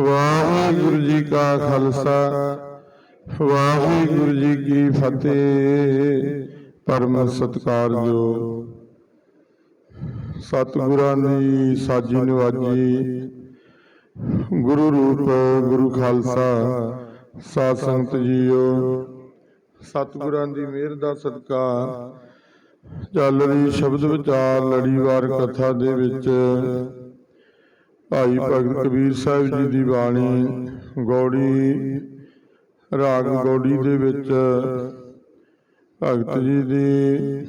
ਵਾਹਿਗੁਰੂ ਜੀ ਕਾ ਖਾਲਸਾ, ਵਾਹਿਗੁਰੂ ਜੀ ਕੀ ਫਤਿਹ। ਪਰਮ ਸਤਿਕਾਰਯੋ ਸਤਿਗੁਰਾਂ ਦੀ ਸਾਜੀ ਨਵਾਜੀ, ਗੁਰੂ ਰੂਪ, ਗੁਰੂ ਖਾਲਸਾ, ਸਾਧ ਸੰਗਤ ਜੀਓ, ਸਤਿਗੁਰਾਂ ਦੀ ਮਿਹਰ ਦਾ ਸਦਕਾ ਚੱਲ ਰਹੀ ਸ਼ਬਦ ਵਿਚਾਰ ਲੜੀਵਾਰ ਕਥਾ ਦੇ ਵਿੱਚ ਭਾਈ ਭਗਤ ਕਬੀਰ ਸਾਹਿਬ ਜੀ ਦੀ ਬਾਣੀ ਗੌੜੀ ਰਾਗ ਗੌੜੀ ਦੇ ਵਿੱਚ ਭਗਤ ਜੀ ਦੀ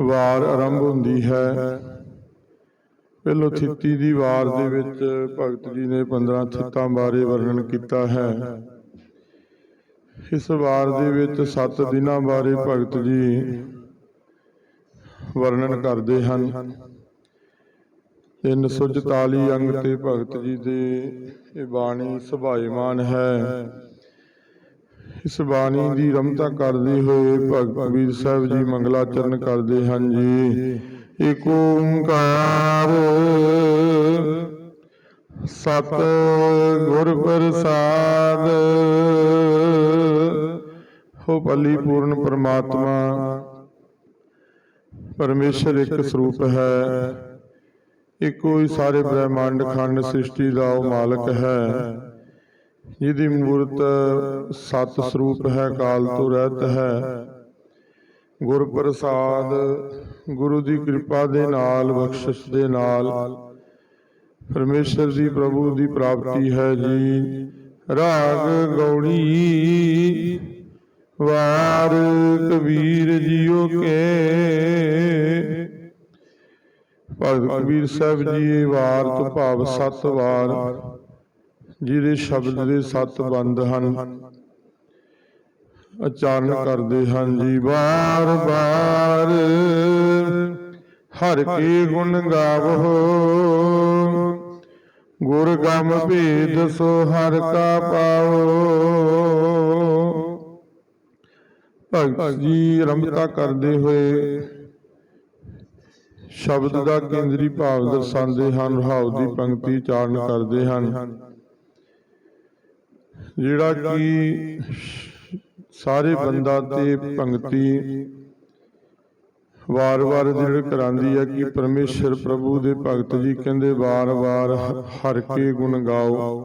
ਵਾਰ ਆਰੰਭ ਹੁੰਦੀ ਹੈ। ਪਹਿਲੋ ਥਿੱਤੀ ਦੀ ਵਾਰ ਦੇ ਵਿੱਚ ਭਗਤ ਜੀ ਨੇ 15 ਥਿੱਤਾਂ ਬਾਰੇ ਵਰਣਨ ਕੀਤਾ ਹੈ। ਇਸ ਵਾਰ ਦੇ ਵਿੱਚ 7 ਦਿਨਾਂ ਬਾਰੇ ਭਗਤ ਜੀ ਵਰਣਨ ਕਰਦੇ ਹਨ। 344 ਅੰਗ ਤੇ ਭਗਤ ਜੀ ਦੇ ਇਹ ਬਾਣੀ ਸੁਭਾਇਮਾਨ ਹੈ। ਇਸ ਬਾਣੀ ਦੀ ਰਮਤਾ ਕਰਦੇ ਹੋਏ ਭਗਤ ਕਬੀਰ ਸਾਹਿਬ ਜੀ ਮੰਗਲਾਚਰਨ ਕਰਦੇ ਹਨ ਜੀ। ਏਕ ਓੰਕਾਰ ਸਤ ਗੁਰ ਪ੍ਰਸਾਦ। ਹੋ ਭਲੀ ਪੂਰਨ ਪਰਮਾਤਮਾ। ਪਰਮੇਸ਼ਰ ਇੱਕ ਸਰੂਪ ਹੈ। ਇੱਕੋ ਹੀ ਸਾਰੇ ਬ੍ਰਹਿਮੰਡ ਖੰਡ ਸ੍ਰਿਸ਼ਟੀ ਦਾ ਉਹ ਮਾਲਕ ਹੈ। ਜਿਹਦੀ ਮੂਰਤ ਸਤ ਸਰੂਪ ਹੈ ਕਾਲ ਤੋਂ ਰਹਿਤ ਹੈ। ਗੁਰ ਪ੍ਰਸਾਦ ਗੁਰੂ ਦੀ ਕਿਰਪਾ ਦੇ ਨਾਲ ਬਖਸ਼ਿਸ਼ ਦੇ ਨਾਲ ਪਰਮੇਸ਼ਰ ਦੀ ਪ੍ਰਭੂ ਦੀ ਪ੍ਰਾਪਤੀ ਹੈ ਜੀ। ਰਾਗ ਗੌੜੀ ਵਾਰ ਕਬੀਰ ਜੀਓ ਕੇ। ਭਗਤ ਕਬੀਰ ਸਾਹਿਬ ਜੀ ਇਹ ਵਾਰ ਤੋਂ ਭਾਵ ਸੱਤ ਵਾਰ ਜਿਹਦੇ ਸ਼ਬਦ ਦੇ ਸੱਤ ਬੰਦ ਹਨ। ਉਚਾਰਨ ਕਰਦੇ ਹਨ ਜੀ ਬਾਰ ਬਾਰ ਹਰ ਕੀ ਗੁਣ ਗਾਵੋ। ਗੁਰ ਗਮ ਭੇਦ ਸੋ ਹਰ ਕਾ ਪਾਓ। ਭਗਤ ਜੀ ਰੰਭਤਾ ਕਰਦੇ ਹੋਏ ਸ਼ਬਦ ਦਾ ਕੇਂਦਰੀ ਭਾਵ ਦਰਸਾਉਂਦੇ ਹਨ ਰਹਾਉ ਦੀ ਪੰਕਤੀ ਚਾਰਨ ਕਰਦੇ ਹਨ। ਜਿਹੜਾ ਕਿ ਸਾਰੇ ਬੰਦਾ ਤੇ ਪੰਕਤੀ ਵਾਰ-ਵਾਰ ਜਿਹੜੇ ਕਰਾਂਦੀ ਹੈ ਕਿ ਪਰਮੇਸ਼ਰ ਪ੍ਰਭੂ ਦੇ ਭਗਤ ਜੀ ਕਹਿੰਦੇ ਵਾਰ-ਵਾਰ ਹਰ ਕੇ ਗੁਣ ਗਾਓ।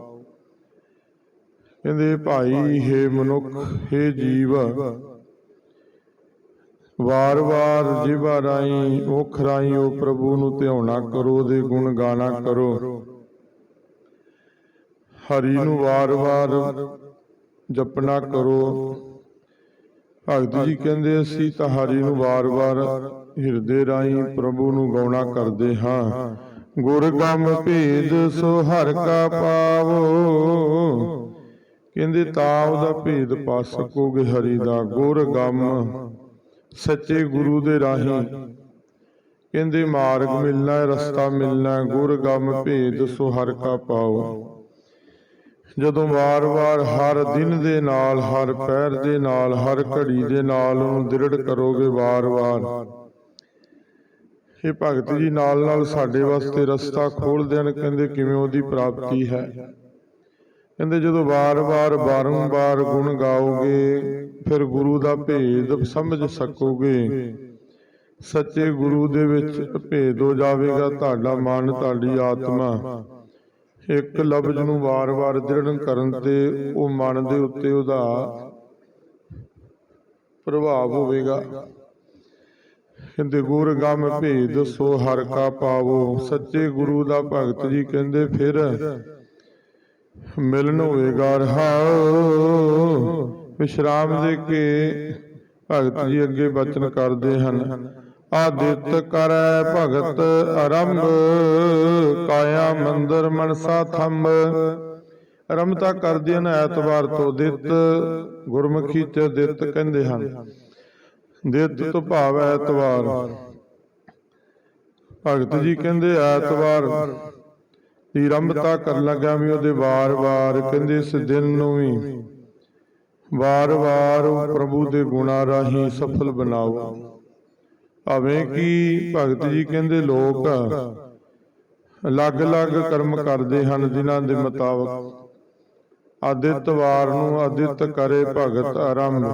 ਕਹਿੰਦੇ ਭਾਈ ਹੈ ਮਨੁੱਖ ਹੈ ਜੀਵ ਵਾਰ-ਵਾਰ ਜਿਵਾ ਰਾਈ ਓਖ ਰਾਈ ਉਹ ਪ੍ਰਭੂ ਨੂੰ ਧਿਆਉਣਾ ਕਰੋ ਦੇ ਗੁਣ ਗਾਣਾ ਕਰੋ। ਹਰੀ ਨੂੰ ਵਾਰ-ਵਾਰ ਜਪਣਾ ਕਰੋ। ਭਗਤ ਜੀ ਕਹਿੰਦੇ, ਅਸੀਂ ਤਾਂ ਹਰੀ ਨੂੰ ਵਾਰ-ਵਾਰ ਹਿਰਦੇ ਰਾਈ ਪ੍ਰਭੂ ਨੂੰ ਗਾਉਣਾ ਕਰਦੇ ਹਾਂ। ਗੁਰ ਗਮ ਭੇਦ ਸੋ ਹਰ ਕਾ ਪਾਵੋ। ਕਹਿੰਦੇ, ਤਾਂ ਉਹਦਾ ਭੇਦ ਪਾ ਸਕੋਗੇ ਹਰੀ ਦਾ। ਗੁਰ ਗਮ ਸੱਚੇ ਗੁਰੂ ਦੇ ਰਾਹੀਂ। ਕਹਿੰਦੇ, ਮਾਰਗ ਮਿਲਣਾ, ਰਸਤਾ ਮਿਲਣਾ, ਗੁਰ ਗਮ ਭੇਦ ਸੋ ਹਰ ਕਾ ਪਾਓ। ਜਦੋਂ ਵਾਰ-ਵਾਰ ਹਰ ਦਿਨ ਦੇ ਨਾਲ, ਹਰ ਪੈਰ ਦੇ ਨਾਲ, ਹਰ ਘੜੀ ਦੇ ਨਾਲ ਉਹਨੂੰ ਦ੍ਰਿੜ ਕਰੋਗੇ ਵਾਰ-ਵਾਰ। ਇਹ ਭਗਤ ਜੀ ਨਾਲ ਨਾਲ ਸਾਡੇ ਵਾਸਤੇ ਰਸਤਾ ਖੋਲਦੇ ਹਨ, ਕਹਿੰਦੇ, ਕਿਵੇਂ ਉਹਦੀ ਪ੍ਰਾਪਤੀ ਹੈ? ਕਹਿੰਦੇ ਜਦੋਂ ਵਾਰ-ਵਾਰ, ਬਾਰੰਬਾਰ ਗੁਣ ਗਾਓਗੇ, ਫਿਰ ਗੁਰੂ ਦਾ ਭੇਦ ਸਮਝ ਸਕੋਗੇ। ਸੱਚੇ ਗੁਰੂ ਦੇ ਵਿੱਚ ਭੇਦ ਹੋ ਜਾਵੇਗਾ, ਤੁਹਾਡਾ ਮਨ, ਤੁਹਾਡੀ ਆਤਮਾ। ਇੱਕ ਲਫ਼ਜ਼ ਨੂੰ ਵਾਰ-ਵਾਰ ਦ੍ਰਿੜਨ ਕਰਨ ਤੇ ਉਹ ਮਨ ਦੇ ਉੱਤੇ ਉਹਦਾ ਪ੍ਰਭਾਵ ਹੋਵੇਗਾ। ਕਹਿੰਦੇ, ਗੁਰ ਗਮ ਭੇਦ ਸੋ ਹਰ ਕਾ ਪਾਵੋ। ਸੱਚੇ ਗੁਰੂ ਦਾ ਭਗਤ ਜੀ ਕਹਿੰਦੇ, ਫਿਰ ਮਿਲਨ ਹੋਵੇਗਾ ਰਹਾਉ ਵਿਸ਼ਰਾਮ ਦੇ ਕੇ ਭਗਤ ਜੀ ਅੱਗੇ ਬਚਨ ਕਰਦੇ ਹਨ। ਆਦਿਤ ਕਰੈ ਭਗਤ ਆਰੰਭ, ਕਾਇਆ ਮੰਦਰ ਮਨਸਾ ਥੰਬ। ਰਮਤਾ ਕਰਦੇ ਹਨ, ਐਤਵਾਰ ਤੋਂ ਦਿੱਤ, ਗੁਰਮੁਖੀ ਚ ਦਿੱਤ ਕਹਿੰਦੇ ਹਨ। ਦਿੱਤ ਤੋਂ ਭਾਵ ਐਤਵਾਰ। ਭਗਤ ਜੀ ਕਹਿੰਦੇ, ਐਤਵਾਰ ਦੀ ਆਰੰਭਤਾ ਕਰਨ ਲੱਗਾ ਵੀ ਉਹਦੇ ਵਾਰ-ਵਾਰ ਕਹਿੰਦੇ ਇਸ ਦਿਨ ਨੂੰ ਵੀ ਵਾਰ-ਵਾਰ ਉਹ ਪ੍ਰਭੂ ਦੇ ਗੁਣਾ ਰਾਹੀਂ ਸਫਲ ਬਣਾਓ। ਭਾਵੇਂ ਕਿ ਭਗਤ ਜੀ ਕਹਿੰਦੇ ਲੋਕ ਅਲੱਗ-ਅਲੱਗ ਕਰਮ ਕਰਦੇ ਹਨ ਜਿਨ੍ਹਾਂ ਦੇ ਮੁਤਾਬਕ। ਆਦਿਤਵਾਰ ਨੂੰ ਆਦਿਤ ਕਰੇ ਭਗਤ ਆਰੰਭ।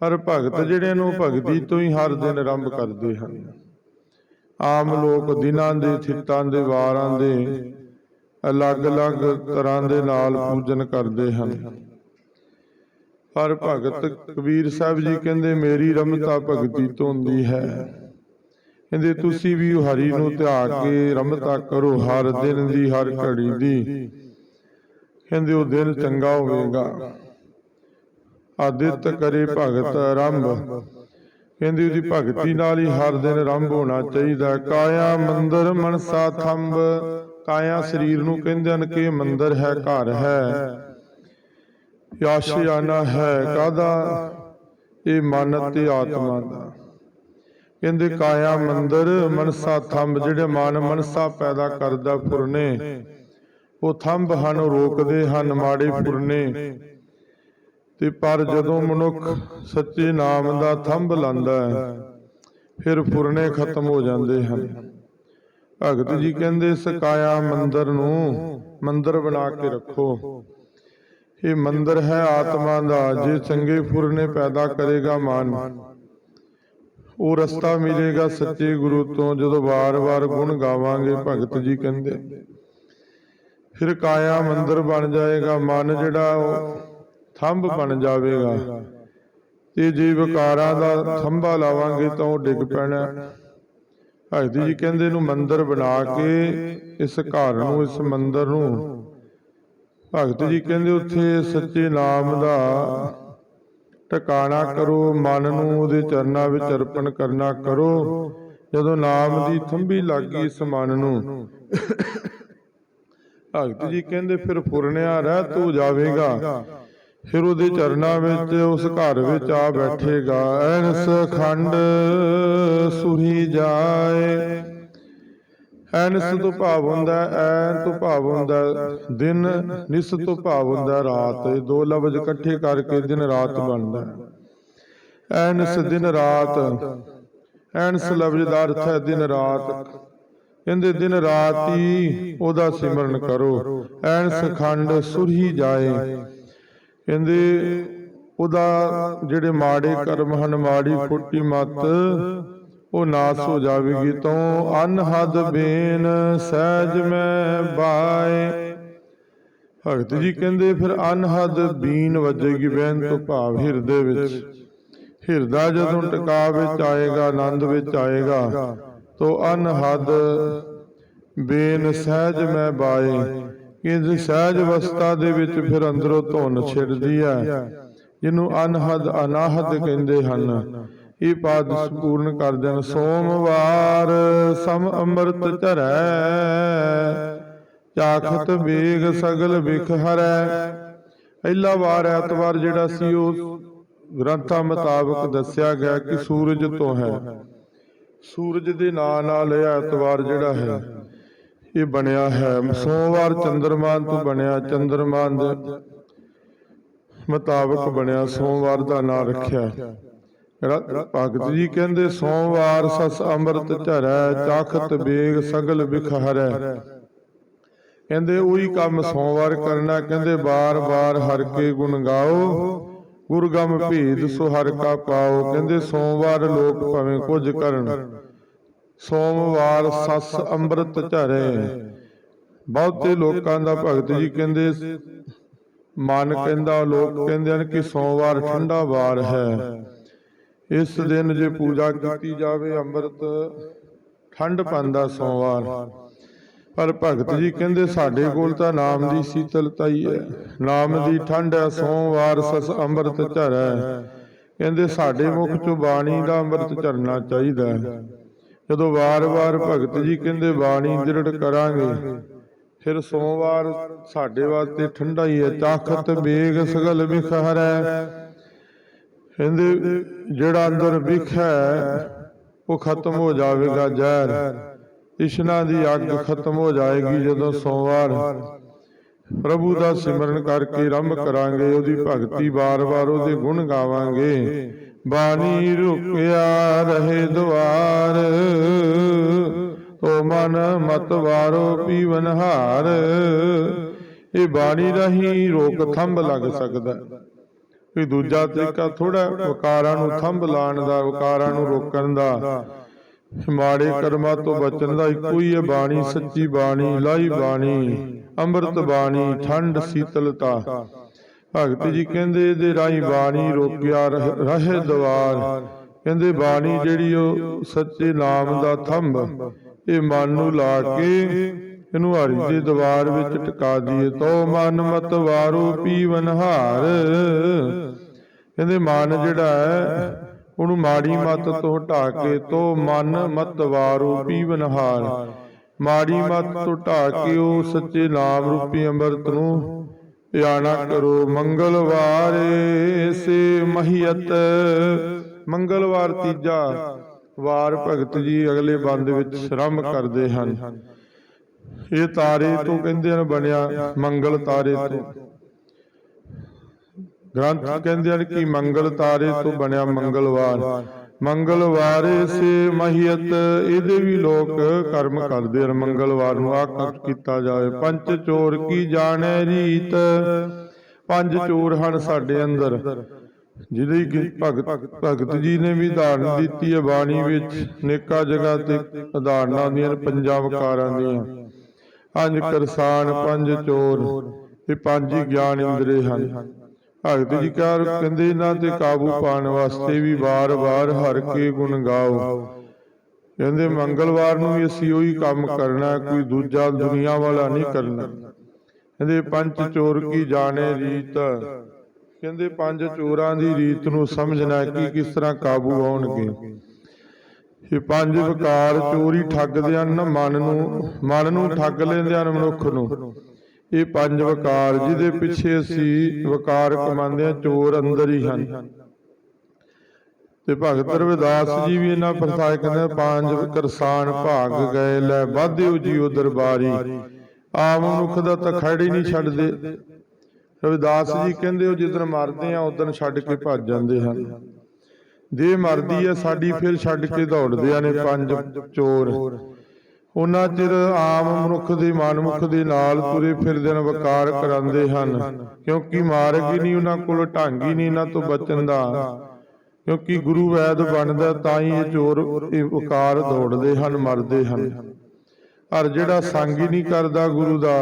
ਪਰ ਭਗਤ ਜਿਹੜੇ ਨੂੰ ਭਗਤੀ ਤੋਂ ਹੀ ਹਰ ਦਿਨ ਆਰੰਭ ਕਰਦੇ ਹਨ। ਆਮ ਲੋਕ ਦਿਨਾਂ ਦੇ ਥਿੱਤਾਂ ਦੇ ਵਾਰਾਂ ਦੇ ਅਲੱਗ-ਅਲੱਗ ਤਰ੍ਹਾਂ ਦੇ ਨਾਲ ਪੂਜਨ ਕਰਦੇ ਹਨ। ਪਰ ਭਗਤ ਕਬੀਰ ਸਾਹਿਬ ਜੀ ਕਹਿੰਦੇ, ਮੇਰੀ ਰਮਤਾ ਭਗਤੀ ਤੋਂ ਹੈ। ਕਹਿੰਦੇ, ਤੁਸੀਂ ਵੀ ਹਰੀ ਨੂੰ ਧਿਆ ਕੇ ਰਮਤਾ ਕਰੋ ਹਰ ਦਿਨ ਦੀ, ਹਰ ਘੜੀ ਦੀ। ਕਹਿੰਦੇ, ਉਹ ਦਿਨ ਚੰਗਾ ਹੋਵੇਗਾ। ਆਦਿਤ ਕਰੇ ਭਗਤ ਆਰੰਭ। ਕਹਿੰਦੀ ਉਹਦੀ ਭਗਤੀ ਨਾਲ ਹੀ ਹਰ ਦਿਨ ਆਰੰਭ ਹੋਣਾ ਚਾਹੀਦਾ। ਕਾਇਆ ਮੰਦਰ ਮਨਸਾ ਥੰਬ। ਕਾਇਆ ਸਰੀਰ ਨੂੰ ਕਹਿੰਦੇ ਹਨ ਕਿ ਮੰਦਰ ਹੈ ਘਰ ਹੈ। ਯਾਸ਼ਿਆਨਾ ਹੈ। ਕਾਦਾ ਇਹ ਮਨ ਤੇ ਆਤਮਾ ਦਾ। ਕਹਿੰਦੇ ਕਾਇਆ ਮੰਦਰ ਮਨਸਾ ਥੰਬ ਜਿਹੜੇ ਮਨ ਮਨਸਾ ਪੈਦਾ ਕਰਦਾ ਫੁਰਨੇ। ਉਹ ਥੰਬ ਹਨ ਰੋਕਦੇ ਹਨ ਮਾੜੇ ਫੁਰਨੇ। ਤੇ ਪਰ ਜਦੋਂ ਮਨੁੱਖ ਸੱਚੇ ਨਾਮ ਦਾ ਥੰਬ ਲਾਂਦਾ ਹੈ ਫਿਰ ਫੁਰਨੇ ਖਤਮ ਹੋ ਜਾਂਦੇ ਹਨ। ਭਗਤ ਜੀ ਕਹਿੰਦੇ ਇਸ ਕਾਇਆ ਮੰਦਰ ਨੂੰ ਮੰਦਰ ਬਣਾ ਕੇ ਰੱਖੋ। ਇਹ ਮੰਦਰ ਹੈ ਆਤਮਾ ਦਾ ਜੇ ਚੰਗੇ ਫੁਰਨੇ ਪੈਦਾ ਕਰੇਗਾ ਮਨ। ਉਹ ਰਸਤਾ ਮਿਲੇਗਾ ਸੱਚੇ ਗੁਰੂ ਤੋਂ ਜਦੋਂ ਵਾਰ-ਵਾਰ ਗੁਣ ਗਾਵਾਂਗੇ ਭਗਤ ਜੀ ਕਹਿੰਦੇ। ਫਿਰ ਕਾਇਆ ਮੰਦਰ ਬਣ ਜਾਏਗਾ ਮਨ ਜਿਹੜਾ ਉਹ ਥੰਬ ਬਣ ਜਾਵੇਗਾ। ਤੇ ਜੇ ਵਿਕਾਰਾਂ ਦਾ ਥੰਬਾ ਲਾਵਾਂਗੇ ਤਾਂ ਉਹ ਡਿੱਗ ਪੈਣਾ। ਭਗਤ ਜੀ ਕਹਿੰਦੇ ਨੂੰ ਮੰਦਰ ਬਣਾ ਕੇ ਇਸ ਘਰ ਨੂੰ ਇਸ ਮੰਦਰ ਨੂੰ। ਭਗਤ ਜੀ ਕਹਿੰਦੇ ਉੱਥੇ ਸੱਚੇ ਨਾਮ ਦਾ ਟਿਕਾਣਾ ਕਰੋ ਮਨ ਨੂੰ ਉਹਦੇ ਚਰਨਾਂ ਵਿੱਚ ਅਰਪਣ ਕਰਨਾ ਕਰੋ। ਜਦੋਂ ਨਾਮ ਦੀ ਥੰਬੀ ਲੱਗੀ ਇਸ ਮਨ ਨੂੰ। ਭਗਤ ਜੀ ਕਹਿੰਦੇ ਫਿਰ ਫੁਰਨਿਆ ਰਹਿ ਤੂੰ ਜਾਵੇਗਾ। ਫਿਰ ਉਹਦੇ ਚਰਨਾਂ ਵਿੱਚ, ਉਸ ਘਰ ਵਿੱਚ ਆ ਬੈਠੇਗਾ। ਐਨਸ ਖੰਡ ਸੁਹੀ ਜਾਏ। ਐਨਸ ਤੋਂ ਭਾਵ ਹੁੰਦਾ, ਐਨ ਤੋਂ ਭਾਵ ਹੁੰਦਾ ਦਿਨ, ਨਿਸ ਤੋਂ ਭਾਵ ਹੁੰਦਾ ਰਾਤ। ਇਹ ਦੋ ਲਫ਼ਜ਼ ਇਕੱਠੇ ਕਰਕੇ ਦਿਨ ਰਾਤ ਬਣਦਾ। ਐਨਸ ਦਿਨ ਰਾਤ। ਐਨਸ ਲਫ਼ਜ਼ ਦਾ ਅਰਥ ਹੈ ਦਿਨ ਰਾਤ। ਕਹਿੰਦੇ ਦਿਨ ਰਾਤ ਹੀ ਉਹਦਾ ਸਿਮਰਨ ਕਰੋ। ਐਨਸ ਖੰਡ ਸੁਰਹੀ ਜਾਏ। ਕਹਿੰਦੇ ਉਹਦਾ ਜਿਹੜੇ ਮਾੜੇ ਕਰਮ ਹਨ, ਮਾੜੀ ਫੁੱਟੀ ਮਤ, ਉਹ ਨਾਸ ਹੋ ਜਾਵੇਗੀ ਤੋਂ ਅਨਹਦ ਬੇਨ ਸਹਿਜ ਮੈਂ ਬਾਏ ਭਗਤ ਜੀ ਕਹਿੰਦੇ ਫਿਰ ਅਨਹਦ ਬੀਨ ਵਜੇਗੀ ਬੈਨ ਤੋਂ ਭਾਵ ਹਿਰਦੇ ਵਿੱਚ। ਹਿਰਦਾ ਜਦੋਂ ਟਿਕਾ ਵਿੱਚ ਆਏਗਾ, ਆਨੰਦ ਵਿੱਚ ਆਏਗਾ, ਤੋ ਅਨਹਦ ਬੇਨ ਸਹਿਜ ਮੈਂ ਬਾਏ ਕਿ ਸਹਿਜ ਅਵਸਥਾ ਦੇ ਵਿੱਚ ਫਿਰ ਅੰਦਰੋਂ ਧੁਨ ਛਿੜਦੀ ਹੈ ਜਿਹਨੂੰ ਅਨਹਦ ਅਨਾਹਦ ਕਹਿੰਦੇ ਹਨ। ਇਹ ਪਾਦ ਸੰਪੂਰਨ ਕਰਦੇ ਹਨ ਸੋਮਵਾਰ ਸਮ ਅੰਮ੍ਰਿਤ ਧਰੈ। ਚਾਖਤ ਵੇਗ ਸਗਲ ਵਿਖ ਹਰੈ ਪਹਿਲਾ ਵਾਰ ਐਤਵਾਰ ਜਿਹੜਾ ਸੀ ਉਹ ਗ੍ਰੰਥਾਂ ਮੁਤਾਬਕ ਦੱਸਿਆ ਗਿਆ ਕਿ ਸੂਰਜ ਤੋਂ ਹੈ। ਸੂਰਜ ਦੇ ਨਾਂ ਨਾਲ ਐਤਵਾਰ ਜਿਹੜਾ ਹੈ। ਇਹ ਬਣਿਆ ਹੈ। ਸੋਮਵਾਰ ਚੰਦਰਮਾਨ ਤੋਂ ਬਣਿਆ, ਚੰਦਰਮਾਨ ਦੇ ਮੁਤਾਬਕ ਬਣਿਆ, ਸੋਮਵਾਰ ਦਾ ਨਾਮ ਰੱਖਿਆ। ਭਗਤ ਜੀ ਕਹਿੰਦੇ, ਸੋਮਵਾਰ ਸਸ ਅੰਮ੍ਰਿਤ ਝਰੈ ਚਾਖਤ ਬੇਗ ਸਗਲ ਵਿਖਹਰੈ ਕਹਿੰਦੇ, ਉਹੀ ਕੰਮ ਸੋਮਵਾਰ ਕਰਨਾ, ਕਹਿੰਦੇ, ਬਾਰ-ਬਾਰ ਹਰ ਕੇ ਗੁਣ ਗਾਓ, ਗੁਰਗਮ ਭੇਦ ਸੋ ਹਰ ਕਾ ਪਾਓ। ਕਹਿੰਦੇ, ਸੋਮਵਾਰ ਲੋਕ ਭਾਵੇਂ ਕੁਝ ਕਰਨ। ਸੋਮਵਾਰ ਸਸ ਅੰਮ੍ਰਿਤ ਝਰੈ ਬਹੁਤੇ ਲੋਕਾਂ ਦਾ ਭਗਤ ਜੀ ਕਹਿੰਦੇ ਮਨ ਕਹਿੰਦਾ ਲੋਕ ਕਹਿੰਦੇ ਹਨ ਕਿ ਸੋਮਵਾਰ ਠੰਡਾ ਵਾਰ ਹੈ। ਇਸ ਦਿਨ ਜੇ ਪੂਜਾ ਕੀਤੀ ਜਾਵੇ ਅੰਮ੍ਰਿਤ ਠੰਡ ਪਾਉਂਦਾ ਸੋਮਵਾਰ। ਪਰ ਭਗਤ ਜੀ ਕਹਿੰਦੇ ਸਾਡੇ ਕੋਲ ਤਾਂ ਨਾਮ ਦੀ ਸ਼ੀਤਲਤਾ ਹੀ। ਹੈ। ਨਾਮ ਦੀ ਠੰਡ ਹੈ ਸੋਮਵਾਰ ਸਸ ਅੰਮ੍ਰਿਤ ਝਰੈ ਕਹਿੰਦੇ ਸਾਡੇ ਮੁਖ ਚੋਂ ਬਾਣੀ ਦਾ ਅੰਮ੍ਰਿਤ ਝਰਨਾ ਚਾਹੀਦਾ ਹੈ। ਜਦੋਂ ਵਾਰ-ਵਾਰ ਭਗਤ ਜੀ ਕਹਿੰਦੇ, ਬਾਣੀ ਦ੍ਰਿੜ ਕਰਾਂਗੇ। ਫਿਰ ਸੋਮਵਾਰ ਸਾਡੇ ਵਾਸਤੇ ਠੰਡਾ ਹੀ ਹੈ ਤਾਖਤ ਬੇਗ ਸਗਲ ਵਿਖ ਕਹਿੰਦੇ, ਜਿਹੜਾ ਅੰਦਰ ਵਿਖ ਹੈ ਉਹ ਖਤਮ ਹੋ ਜਾਵੇਗਾ ਜ਼ਹਿਰ। ਇਸ਼ਨਾ ਦੀ ਅੱਗ ਖਤਮ ਹੋ ਜਾਏਗੀ ਜਦੋਂ ਸੋਮਵਾਰ। ਪ੍ਰਭੂ ਦਾ ਸਿਮਰਨ ਕਰਕੇ ਰੰਭ ਕਰਾਂਗੇ, ਉਹਦੀ ਭਗਤੀ ਬਾਰ-ਬਾਰ ਉਹਦੇ ਗੁਣ ਗਾਵਾਂਗੇ। ਬਾਣੀ ਰੁਕਿਆ ਰਹੇ ਦੁਆਰ ਤੋ ਮਨ ਮਤ ਵਾਰੋ ਪੀਵਨ ਹਾਰ। ਇਹ ਬਾਣੀ ਰਾਹੀਂ ਰੋਕ ਥੰਬ ਲੱਗ ਸਕਦਾ। ਕੋਈ ਦੂਜਾ ਤਰੀਕਾ ਥੋੜਾ ਵਕਾਰਾਂ ਨੂੰ ਥੰਬ ਲਾਣ ਦਾ, ਵਕਾਰਾਂ ਨੂੰ ਰੋਕਣ ਦਾ। ਮਾੜੇ ਕਰਮਾਂ ਤੋਂ ਬਚਣ ਦਾ ਇੱਕੋ ਹੀ ਹੈ ਬਾਣੀ, ਸੱਚੀ ਬਾਣੀ, ਲਾਈ ਬਾਣੀ, ਅੰਮ੍ਰਿਤ ਬਾਣੀ, ਠੰਡ, ਸੀਤਲਤਾ। ਭਗਤ ਜੀ ਕਹਿੰਦੇ ਇਹਦੇ ਰਾਹੀਂ ਬਾਣੀ ਰੋਕਿਆ ਰਹਿ- ਦਵਾਰ। ਕਹਿੰਦੇ ਬਾਣੀ ਜਿਹੜੀ ਉਹ ਸੱਚੇ ਨਾਮ ਦਾ ਥੰਬ ਇਹ ਮਨ ਨੂੰ ਲਾ ਕੇ ਇਹਨੂੰ ਹਰੀ ਦੇ ਦਵਾਰ ਵਿੱਚ ਟਿਕਾ ਦਈਏ। ਤੋ ਮਨ ਮਤ ਵਾਰੋ ਪੀਵਨ ਹਾਰ। ਕਹਿੰਦੇ ਮਨ ਜਿਹੜਾ ਹੈ ਉਹਨੂੰ ਮਾੜੀ ਮਤ ਤੋਂ ਹਟਾ ਕੇ ਤੋ ਮਨ ਮਤ ਵਾਰੋ ਪੀਵਨ ਹਾਰ। ਮਾੜੀ ਮਤ ਤੋਂ ਹਟਾ ਕੇ ਉਹ ਸੱਚੇ ਨਾਮ ਰੂਪੀ ਅੰਮ੍ਰਿਤ ਨੂੰ ਧਿਆਨਾ ਕਰੋ ਮੰਗਲਵਾਰ ਸੇ ਮਹੀਤ ਮੰਗਲਵਾਰ ਤੀਜਾ ਵਾਰ ਭਗਤ ਜੀ ਅਗਲੇ ਬੰਦ ਵਿੱਚ ਸ਼ਰਮ ਕਰਦੇ ਹਨ। ਇਹ ਤਾਰੇ ਤੋਂ ਕਹਿੰਦੇ ਹਨ ਬਣਿਆ ਮੰਗਲ ਤਾਰੇ ਤੋਂ। ਗ੍ਰੰਥ ਕਹਿੰਦੇ ਹਨ ਕਿ ਮੰਗਲ ਤਾਰੇ ਤੋਂ ਬਣਿਆ ਮੰਗਲਵਾਰ। ਮੰਗਲਵਾਰ ਸੇ ਮਹੀਤ ਇਹਦੇ ਵੀ ਲੋਕ ਕਰਮ ਕਰਦੇ ਹਨ ਮੰਗਲਵਾਰ ਨੂੰ ਆਹ ਕੀਤਾ ਜਾਵੇ ਪੰਜ ਚੋਰ ਕੀ ਜਾਣੈ ਰੀਤ? ਪੰਜ ਚੋਰ ਹਨ ਸਾਡੇ ਅੰਦਰ। ਜਿਹਦੇ ਕਿ ਭਗਤ ਭਗਤ ਜੀ ਨੇ ਵੀ ਧਾਰਨ ਦਿੱਤੀ ਹੈ ਬਾਣੀ ਵਿੱਚ ਨੇਕਾ ਜਗ੍ਹਾ ਤੇ ਉਦਾਹਰਨਾਂ ਆਉਂਦੀਆਂ ਨੇ ਪੰਜਾਂ ਵਕਾਰਾਂ ਦੀਆਂ। ਪੰਜ ਕਰਸਾਨ ਪੰਜ ਚੋਰ। ਤੇ ਪੰਜ ਹੀ ਗਿਆਨ ਇੰਦਰੇ ਹਨ। ਭਗਤ ਜੀ ਕਾਰ ਕਹਿੰਦੇ ਇਹਨਾਂ ਤੇ ਕਾਬੂ ਪਾਉਣ ਵਾਸਤੇ ਵੀ ਵਾਰ-ਵਾਰ ਹਰ ਕੇ ਗੁਣ ਗਾਓ। ਕਹਿੰਦੇ ਮੰਗਲਵਾਰ ਨੂੰ ਵੀ ਅਸੀਂ ਉਹੀ ਕੰਮ ਕਰਨਾ, ਕੋਈ ਦੂਜਾ ਦੁਨੀਆ ਵਾਲਾ ਨਹੀਂ ਕਰਨਾ। ਕਹਿੰਦੇ ਪੰਜ ਚੋਰ ਕੀ ਜਾਣੇ ਰੀਤ? ਕਹਿੰਦੇ ਪੰਜ ਚੋਰਾਂ ਦੀ ਰੀਤ ਨੂੰ ਸਮਝਣਾ ਕਿ ਕਿਸ ਤਰ੍ਹਾਂ ਕਾਬੂ ਆਉਣਗੇ। ਇਹ ਪੰਜ ਵਿਕਾਰ ਚੋਰੀ ਠੱਗਦੇ ਹਨ, ਮਨ ਨੂੰ ਮਨ ਨੂੰ ਠੱਗ ਲੈਂਦੇ ਹਨ ਮਨੁੱਖ ਨੂੰ। ਇਹ ਪੰਜ ਵਿਕਾਰ ਜਿਹਦੇ ਪਿੱਛੇ ਅਸੀਂ ਵਿਕਾਰ ਕਮਾਉਂਦੇ ਆ ਚੋਰ ਅੰਦਰ ਹੀ ਹਨ। ਤੇ ਭਗਤ ਰਵਿਦਾਸ ਜੀ ਵੀ ਇਹਨਾਂ ਪ੍ਰਸਾਦ ਕਹਿੰਦੇ ਪੰਜ ਕਰਸਾਨ ਭਾਗ ਗਏ ਲੈ ਵਾਧਿਓ ਜੀਓ ਦਰਬਾਰੀ। ਆਮ ਮਨੁੱਖ ਦਾ ਤਾਂ ਖੜ ਹੀ ਨਹੀਂ ਛੱਡਦੇ। ਰਵਿਦਾਸ ਜੀ ਕਹਿੰਦੇ ਉਹ ਜਿੱਦਣ ਮਰਦੇ ਆ ਉਦੋਂ ਛੱਡ ਕੇ ਭੱਜ ਜਾਂਦੇ ਹਨ। ਦੇ ਮਰਦੀ ਹੈ ਸਾਡੀ ਫਿਰ ਛੱਡ ਕੇ ਦੌੜਦੇ ਆ ਨੇ ਪੰਜ ਚੋਰ। ਉਹਨਾਂ ਚਿਰ ਆਮ ਮਨੁੱਖ ਦੇ ਮਨਮੁਖ ਦੇ ਨਾਲ ਤੁਰੇ ਫਿਰਦੇ ਨੇ ਵਕਾਰ ਕਰਾਉਂਦੇ ਹਨ। ਕਿਉਂਕਿ ਮਾਰਗ ਹੀ ਨਹੀਂ ਉਹਨਾਂ ਕੋਲ, ਢੰਗ ਹੀ ਨਹੀਂ ਇਹਨਾਂ ਤੋਂ ਬਚਣ ਦਾ। ਕਿਉਂਕਿ ਗੁਰੂ ਵੈਦ ਬਣਦਾ ਤਾਂ ਹੀ ਇਹ ਚੋਰ ਇਹ ਵਕਾਰ ਦੌੜਦੇ ਹਨ, ਮਰਦੇ ਹਨ। ਪਰ ਜਿਹੜਾ ਸੰਗ ਹੀ ਨਹੀਂ ਕਰਦਾ ਗੁਰੂ ਦਾ,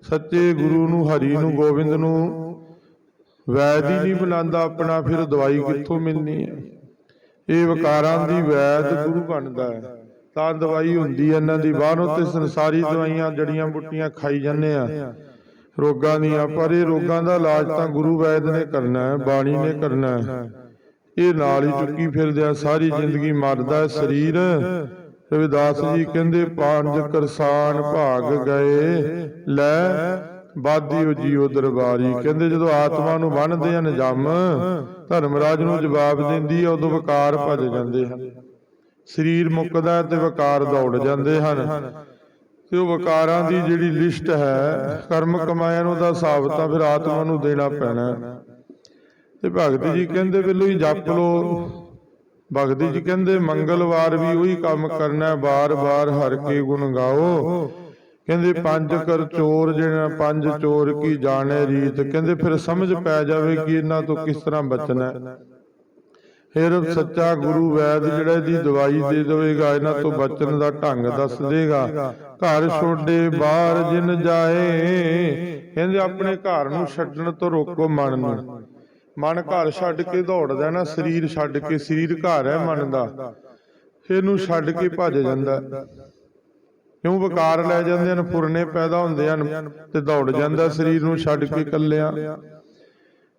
ਸੱਚੇ ਗੁਰੂ ਨੂੰ, ਹਰੀ ਨੂੰ, ਗੋਬਿੰਦ ਨੂੰ, ਵੈਦ ਹੀ ਨਹੀਂ ਬਣਾਉਂਦਾ ਆਪਣਾ, ਫਿਰ ਦਵਾਈ ਕਿੱਥੋਂ ਮਿਲਣੀ ਹੈ? ਇਹ ਵਕਾਰਾਂ ਦੀ ਵੈਦ ਗੁਰੂ ਬਣਦਾ ਹੈ। ਤਾਂ ਦਵਾਈ ਹੁੰਦੀ ਹੈ ਇਹਨਾਂ ਦੀ ਬਾਹਰੋਂ ਤੇ ਸੰਸਾਰੀ ਦਵਾਈਆਂ ਜੜੀਆਂ ਬੁੱਟੀਆਂ ਖਾਈ ਜਾਂਦੇ ਆ। ਰੋਗਾਂ ਦੀਆਂ, ਪਰ ਇਹ ਰੋਗਾਂ ਦਾ ਇਲਾਜ ਤਾਂ ਗੁਰੂ ਵੈਦ ਨੇ ਕਰਨਾ ਹੈ, ਬਾਣੀ ਨੇ ਕਰਨਾ ਹੈ। ਇਹ ਨਾਲ ਹੀ ਚੁੱਕੀ ਫਿਰਦੇ ਆ, ਸਾਰੀ ਜ਼ਿੰਦਗੀ ਮਰਦਾ ਸਰੀਰ। ਰਵਿਦਾਸ ਜੀ ਕਹਿੰਦੇ, ਪੰਜ ਕਰਸਾਨ ਭਾਗ ਗਏ, ਲੈ ਬਾਦੀਓ ਜੀਓ ਦਰਬਾਰੀ। ਕਹਿੰਦੇ, ਜਦੋਂ ਆਤਮਾ ਨੂੰ ਬੰਨਦੇ ਆ ਜੰਮ, ਧਰਮਰਾਜ ਨੂੰ ਜਵਾਬ ਦਿੰਦੀ ਆ, ਉਦੋਂ ਵਿਕਾਰ ਭੱਜ ਜਾਂਦੇ ਹਨ। ਸਰੀਰ ਮੁੱਕਦਾ ਤੇ ਵਿਕਾਰ ਦੌੜ ਜਾਂਦੇ ਹਨ। ਤੇ ਉਹ ਵਿਕਾਰਾਂ ਦੀ ਜਿਹੜੀ ਲਿਸਟ ਹੈ ਕਰਮ ਕਮਾਇਆਂ ਨੂੰ ਦਾ ਹਿਸਾਬ ਤਾਂ ਫਿਰ ਆਤਮਾ ਨੂੰ ਦੇਣਾ ਪੈਣਾ। ਤੇ ਭਗਤ ਜੀ ਕਹਿੰਦੇ ਪਹਿਲੋਂ ਹੀ ਜਪ ਲੋ ਭਗਤ ਜੀ ਕਹਿੰਦੇ ਮੰਗਲਵਾਰ ਵੀ ਉਹੀ ਕੰਮ ਕਰਨਾ ਬਾਰ-ਬਾਰ ਹਰ ਕੇ ਗੁਣ ਗਾਓ। ਕਹਿੰਦੇ ਪੰਜ ਕਰ ਚੋਰ ਜਿਹੜਾ ਪੰਜ ਚੋਰ ਕੀ ਜਾਣੇ ਰੀਤ। ਕਹਿੰਦੇ ਫਿਰ ਸਮਝ ਪੈ ਜਾਵੇ ਕਿ ਇਹਨਾਂ ਤੋਂ ਕਿਸ ਤਰ੍ਹਾਂ ਬਚਣਾ ਹੈ। ਫਿਰ ਸੱਚਾ ਗੁਰੂ ਵੈਦ ਜਿਹੜਾ ਇਹਦੀ ਦਵਾਈ ਦੇ ਦੇਵੇਗਾ ਇਹਨਾਂ ਤੋਂ ਬਚਣ ਦਾ ਢੰਗ ਦੱਸ ਦੇਗਾ ਘਰ ਛੋਡੇ ਬਾਹਰ ਜਿਨ ਜਾਏ ਕਹਿੰਦੇ ਆਪਣੇ ਘਰ ਨੂੰ ਛੱਡਣ ਤੋਂ ਰੋਕੋ ਮਨ ਨੂੰ। ਮਨ ਘਰ ਛੱਡ ਕੇ ਦੌੜਦਾ ਨਾ ਸਰੀਰ ਛੱਡ ਕੇ ਸਰੀਰ ਘਰ ਹੈ ਮਨ ਦਾ। ਇਹਨੂੰ ਛੱਡ ਕੇ ਭੱਜ ਜਾਂਦਾ। ਕਿਉਂ ਵਿਕਾਰ ਲੈ ਜਾਂਦੇ ਹਨ ਫੁਰਨੇ ਪੈਦਾ ਹੁੰਦੇ ਹਨ ਤੇ ਦੌੜ ਜਾਂਦਾ ਸਰੀਰ ਨੂੰ ਛੱਡ ਕੇ ਕੱਲਿਆਂ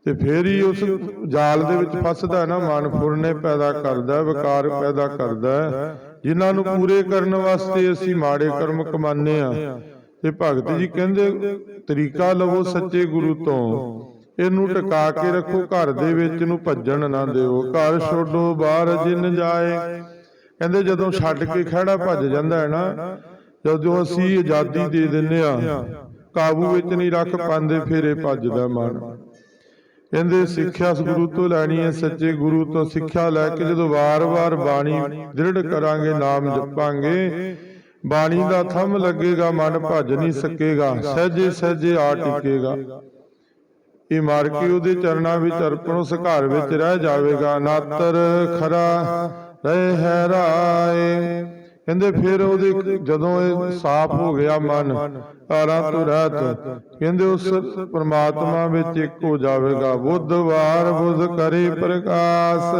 ਤੇ ਫੇਰ ਹੀ ਉਸ ਜਾਲ ਦੇ ਵਿੱਚ ਫਸਦਾ ਨਾ, ਮਨ ਫੁਰਨੇ ਪੈਦਾ ਕਰਦਾ, ਵਿਕਾਰ ਪੈਦਾ ਕਰਦਾ। ਜਿਨ੍ਹਾਂ ਨੂੰ ਪੂਰੇ ਕਰਨ ਵਾਸਤੇ ਅਸੀਂ ਮਾੜੇ ਕਰਮ ਕਮਾਨੇ ਆ ਤੇ ਭਗਤ ਜੀ ਕਹਿੰਦੇ, ਤਰੀਕਾ ਲਵੋ ਸੱਚੇ ਗੁਰੂ ਤੋਂ। ਇਹਨੂੰ ਟਿਕਾ ਕੇ ਰੱਖੋ, ਘਰ ਦੇ ਵਿੱਚ ਨੂੰ ਭੱਜਣ ਨਾ ਦਿਓ। ਘਰ ਛੋਡੋ, ਬਾਹਰ ਜਿਨ ਜਾਏ। ਕਹਿੰਦੇ ਜਦੋਂ ਛੱਡ ਕੇ ਖੜਾ ਭੱਜ ਜਾਂਦਾ ਹੈ ਨਾ, ਜਦੋਂ ਅਸੀਂ ਆਜ਼ਾਦੀ ਦੇ ਦਿੰਨੇ ਆ ਕਾਬੂ ਵਿੱਚ ਨਹੀਂ ਰੱਖ ਪਾਉਂਦੇ, ਫਿਰ ਇਹ ਭੱਜਦਾ ਮਨ। ਕਹਿੰਦੇ ਸਿੱਖਿਆ ਸਤਿਗੁਰੂ ਤੋਂ ਲੈਣੀ ਹੈ ਸੱਚੇ ਗੁਰੂ ਤੋਂ ਸਿੱਖਿਆ ਲੈ ਕੇ ਜਦੋਂ ਵਾਰ-ਵਾਰ ਬਾਣੀ ਦ੍ਰਿੜ ਕਰਾਂਗੇ, ਨਾਮ ਜਪਾਂਗੇ, ਬਾਣੀ ਦਾ ਥੰਮ ਲੱਗੇਗਾ, ਮਨ ਭੱਜ ਨਹੀਂ ਸਕੇਗਾ, ਸਹਜੇ ਸਹਜੇ ਆ ਟਿਕੇਗਾ। ਇਹ ਮਾਰ ਕੇ ਉਹਦੇ ਚਰਨਾਂ ਵਿੱਚ ਅਰਪਣ, ਉਸ ਘਰ ਵਿੱਚ ਰਹਿ ਜਾਵੇਗਾ। ਨਾਤਰ ਖਰਾ, ਰਹਿ ਹੈ ਰਾਏ। ਕਹਿੰਦੇ ਫਿਰ ਉਹਦੇ ਜਦੋਂ ਇਹ ਸਾਫ਼ ਹੋ ਗਿਆ ਮਨ ਆਰਾਂ ਤੋਂ ਰਹਿਤ ਕਹਿੰਦੇ ਉਸ ਪ੍ਰਮਾਤਮਾ ਵਿੱਚ ਇੱਕ ਹੋ ਜਾਵੇਗਾ। ਬੁੱਧਵਾਰ ਬੁੱਧ ਕਰੇ ਪ੍ਰਕਾਸ਼।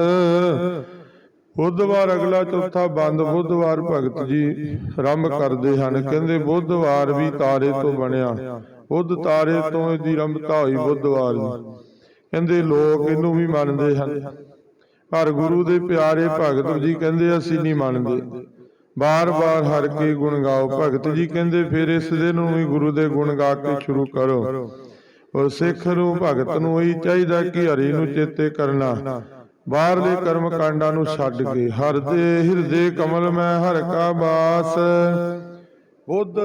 ਬੁੱਧਵਾਰ ਅਗਲਾ ਚੌਥਾ ਬੰਦ ਬੁੱਧਵਾਰ ਭਗਤ ਜੀ ਆਰੰਭ ਕਰਦੇ ਹਨ। ਕਹਿੰਦੇ ਬੁੱਧਵਾਰ ਵੀ ਤਾਰੇ ਤੋਂ ਬਣਿਆ। ਬੁੱਧ ਤਾਰੇ ਤੋਂ ਇਹਦੀ ਰੰਭਤਾ ਹੋਈ ਬੁੱਧਵਾਰ ਦੀ। ਕਹਿੰਦੇ ਲੋਕ ਇਹਨੂੰ ਵੀ ਮੰਨਦੇ ਹਨ। ਪਰ ਗੁਰੂ ਦੇ ਪਿਆਰੇ ਭਗਤ ਜੀ ਕਹਿੰਦੇ ਅਸੀਂ ਨਹੀਂ ਮੰਨਦੇ। ਬਾਰ-ਬਾਰ ਹਰ ਕੇ ਗੁਣ ਗਾਓ। ਭਗਤ ਜੀ ਕਹਿੰਦੇ ਫਿਰ ਇਸ ਦਿਨ ਨੂੰ ਵੀ ਗੁਰੂ ਦੇ ਗੁਣ ਗਾ ਕੇ ਸ਼ੁਰੂ ਕਰੋ। ਔਰ ਸਿੱਖ ਨੂੰ ਭਗਤ ਨੂੰ ਇਹੀ ਚਾਹੀਦਾ ਕਿ ਹਰੀ ਨੂੰ ਚੇਤੇ ਕਰਨਾ। ਬਾਹਰਲੇ ਕਰਮ ਕਾਂਡਾਂ ਨੂੰ ਛੱਡ ਕੇ। ਹਰ ਦੇ ਹਿਰਦੇ ਕਮਲ ਮੈਂ ਹਰ ਕਾ ਬਾਸ। ਬੁੱਧ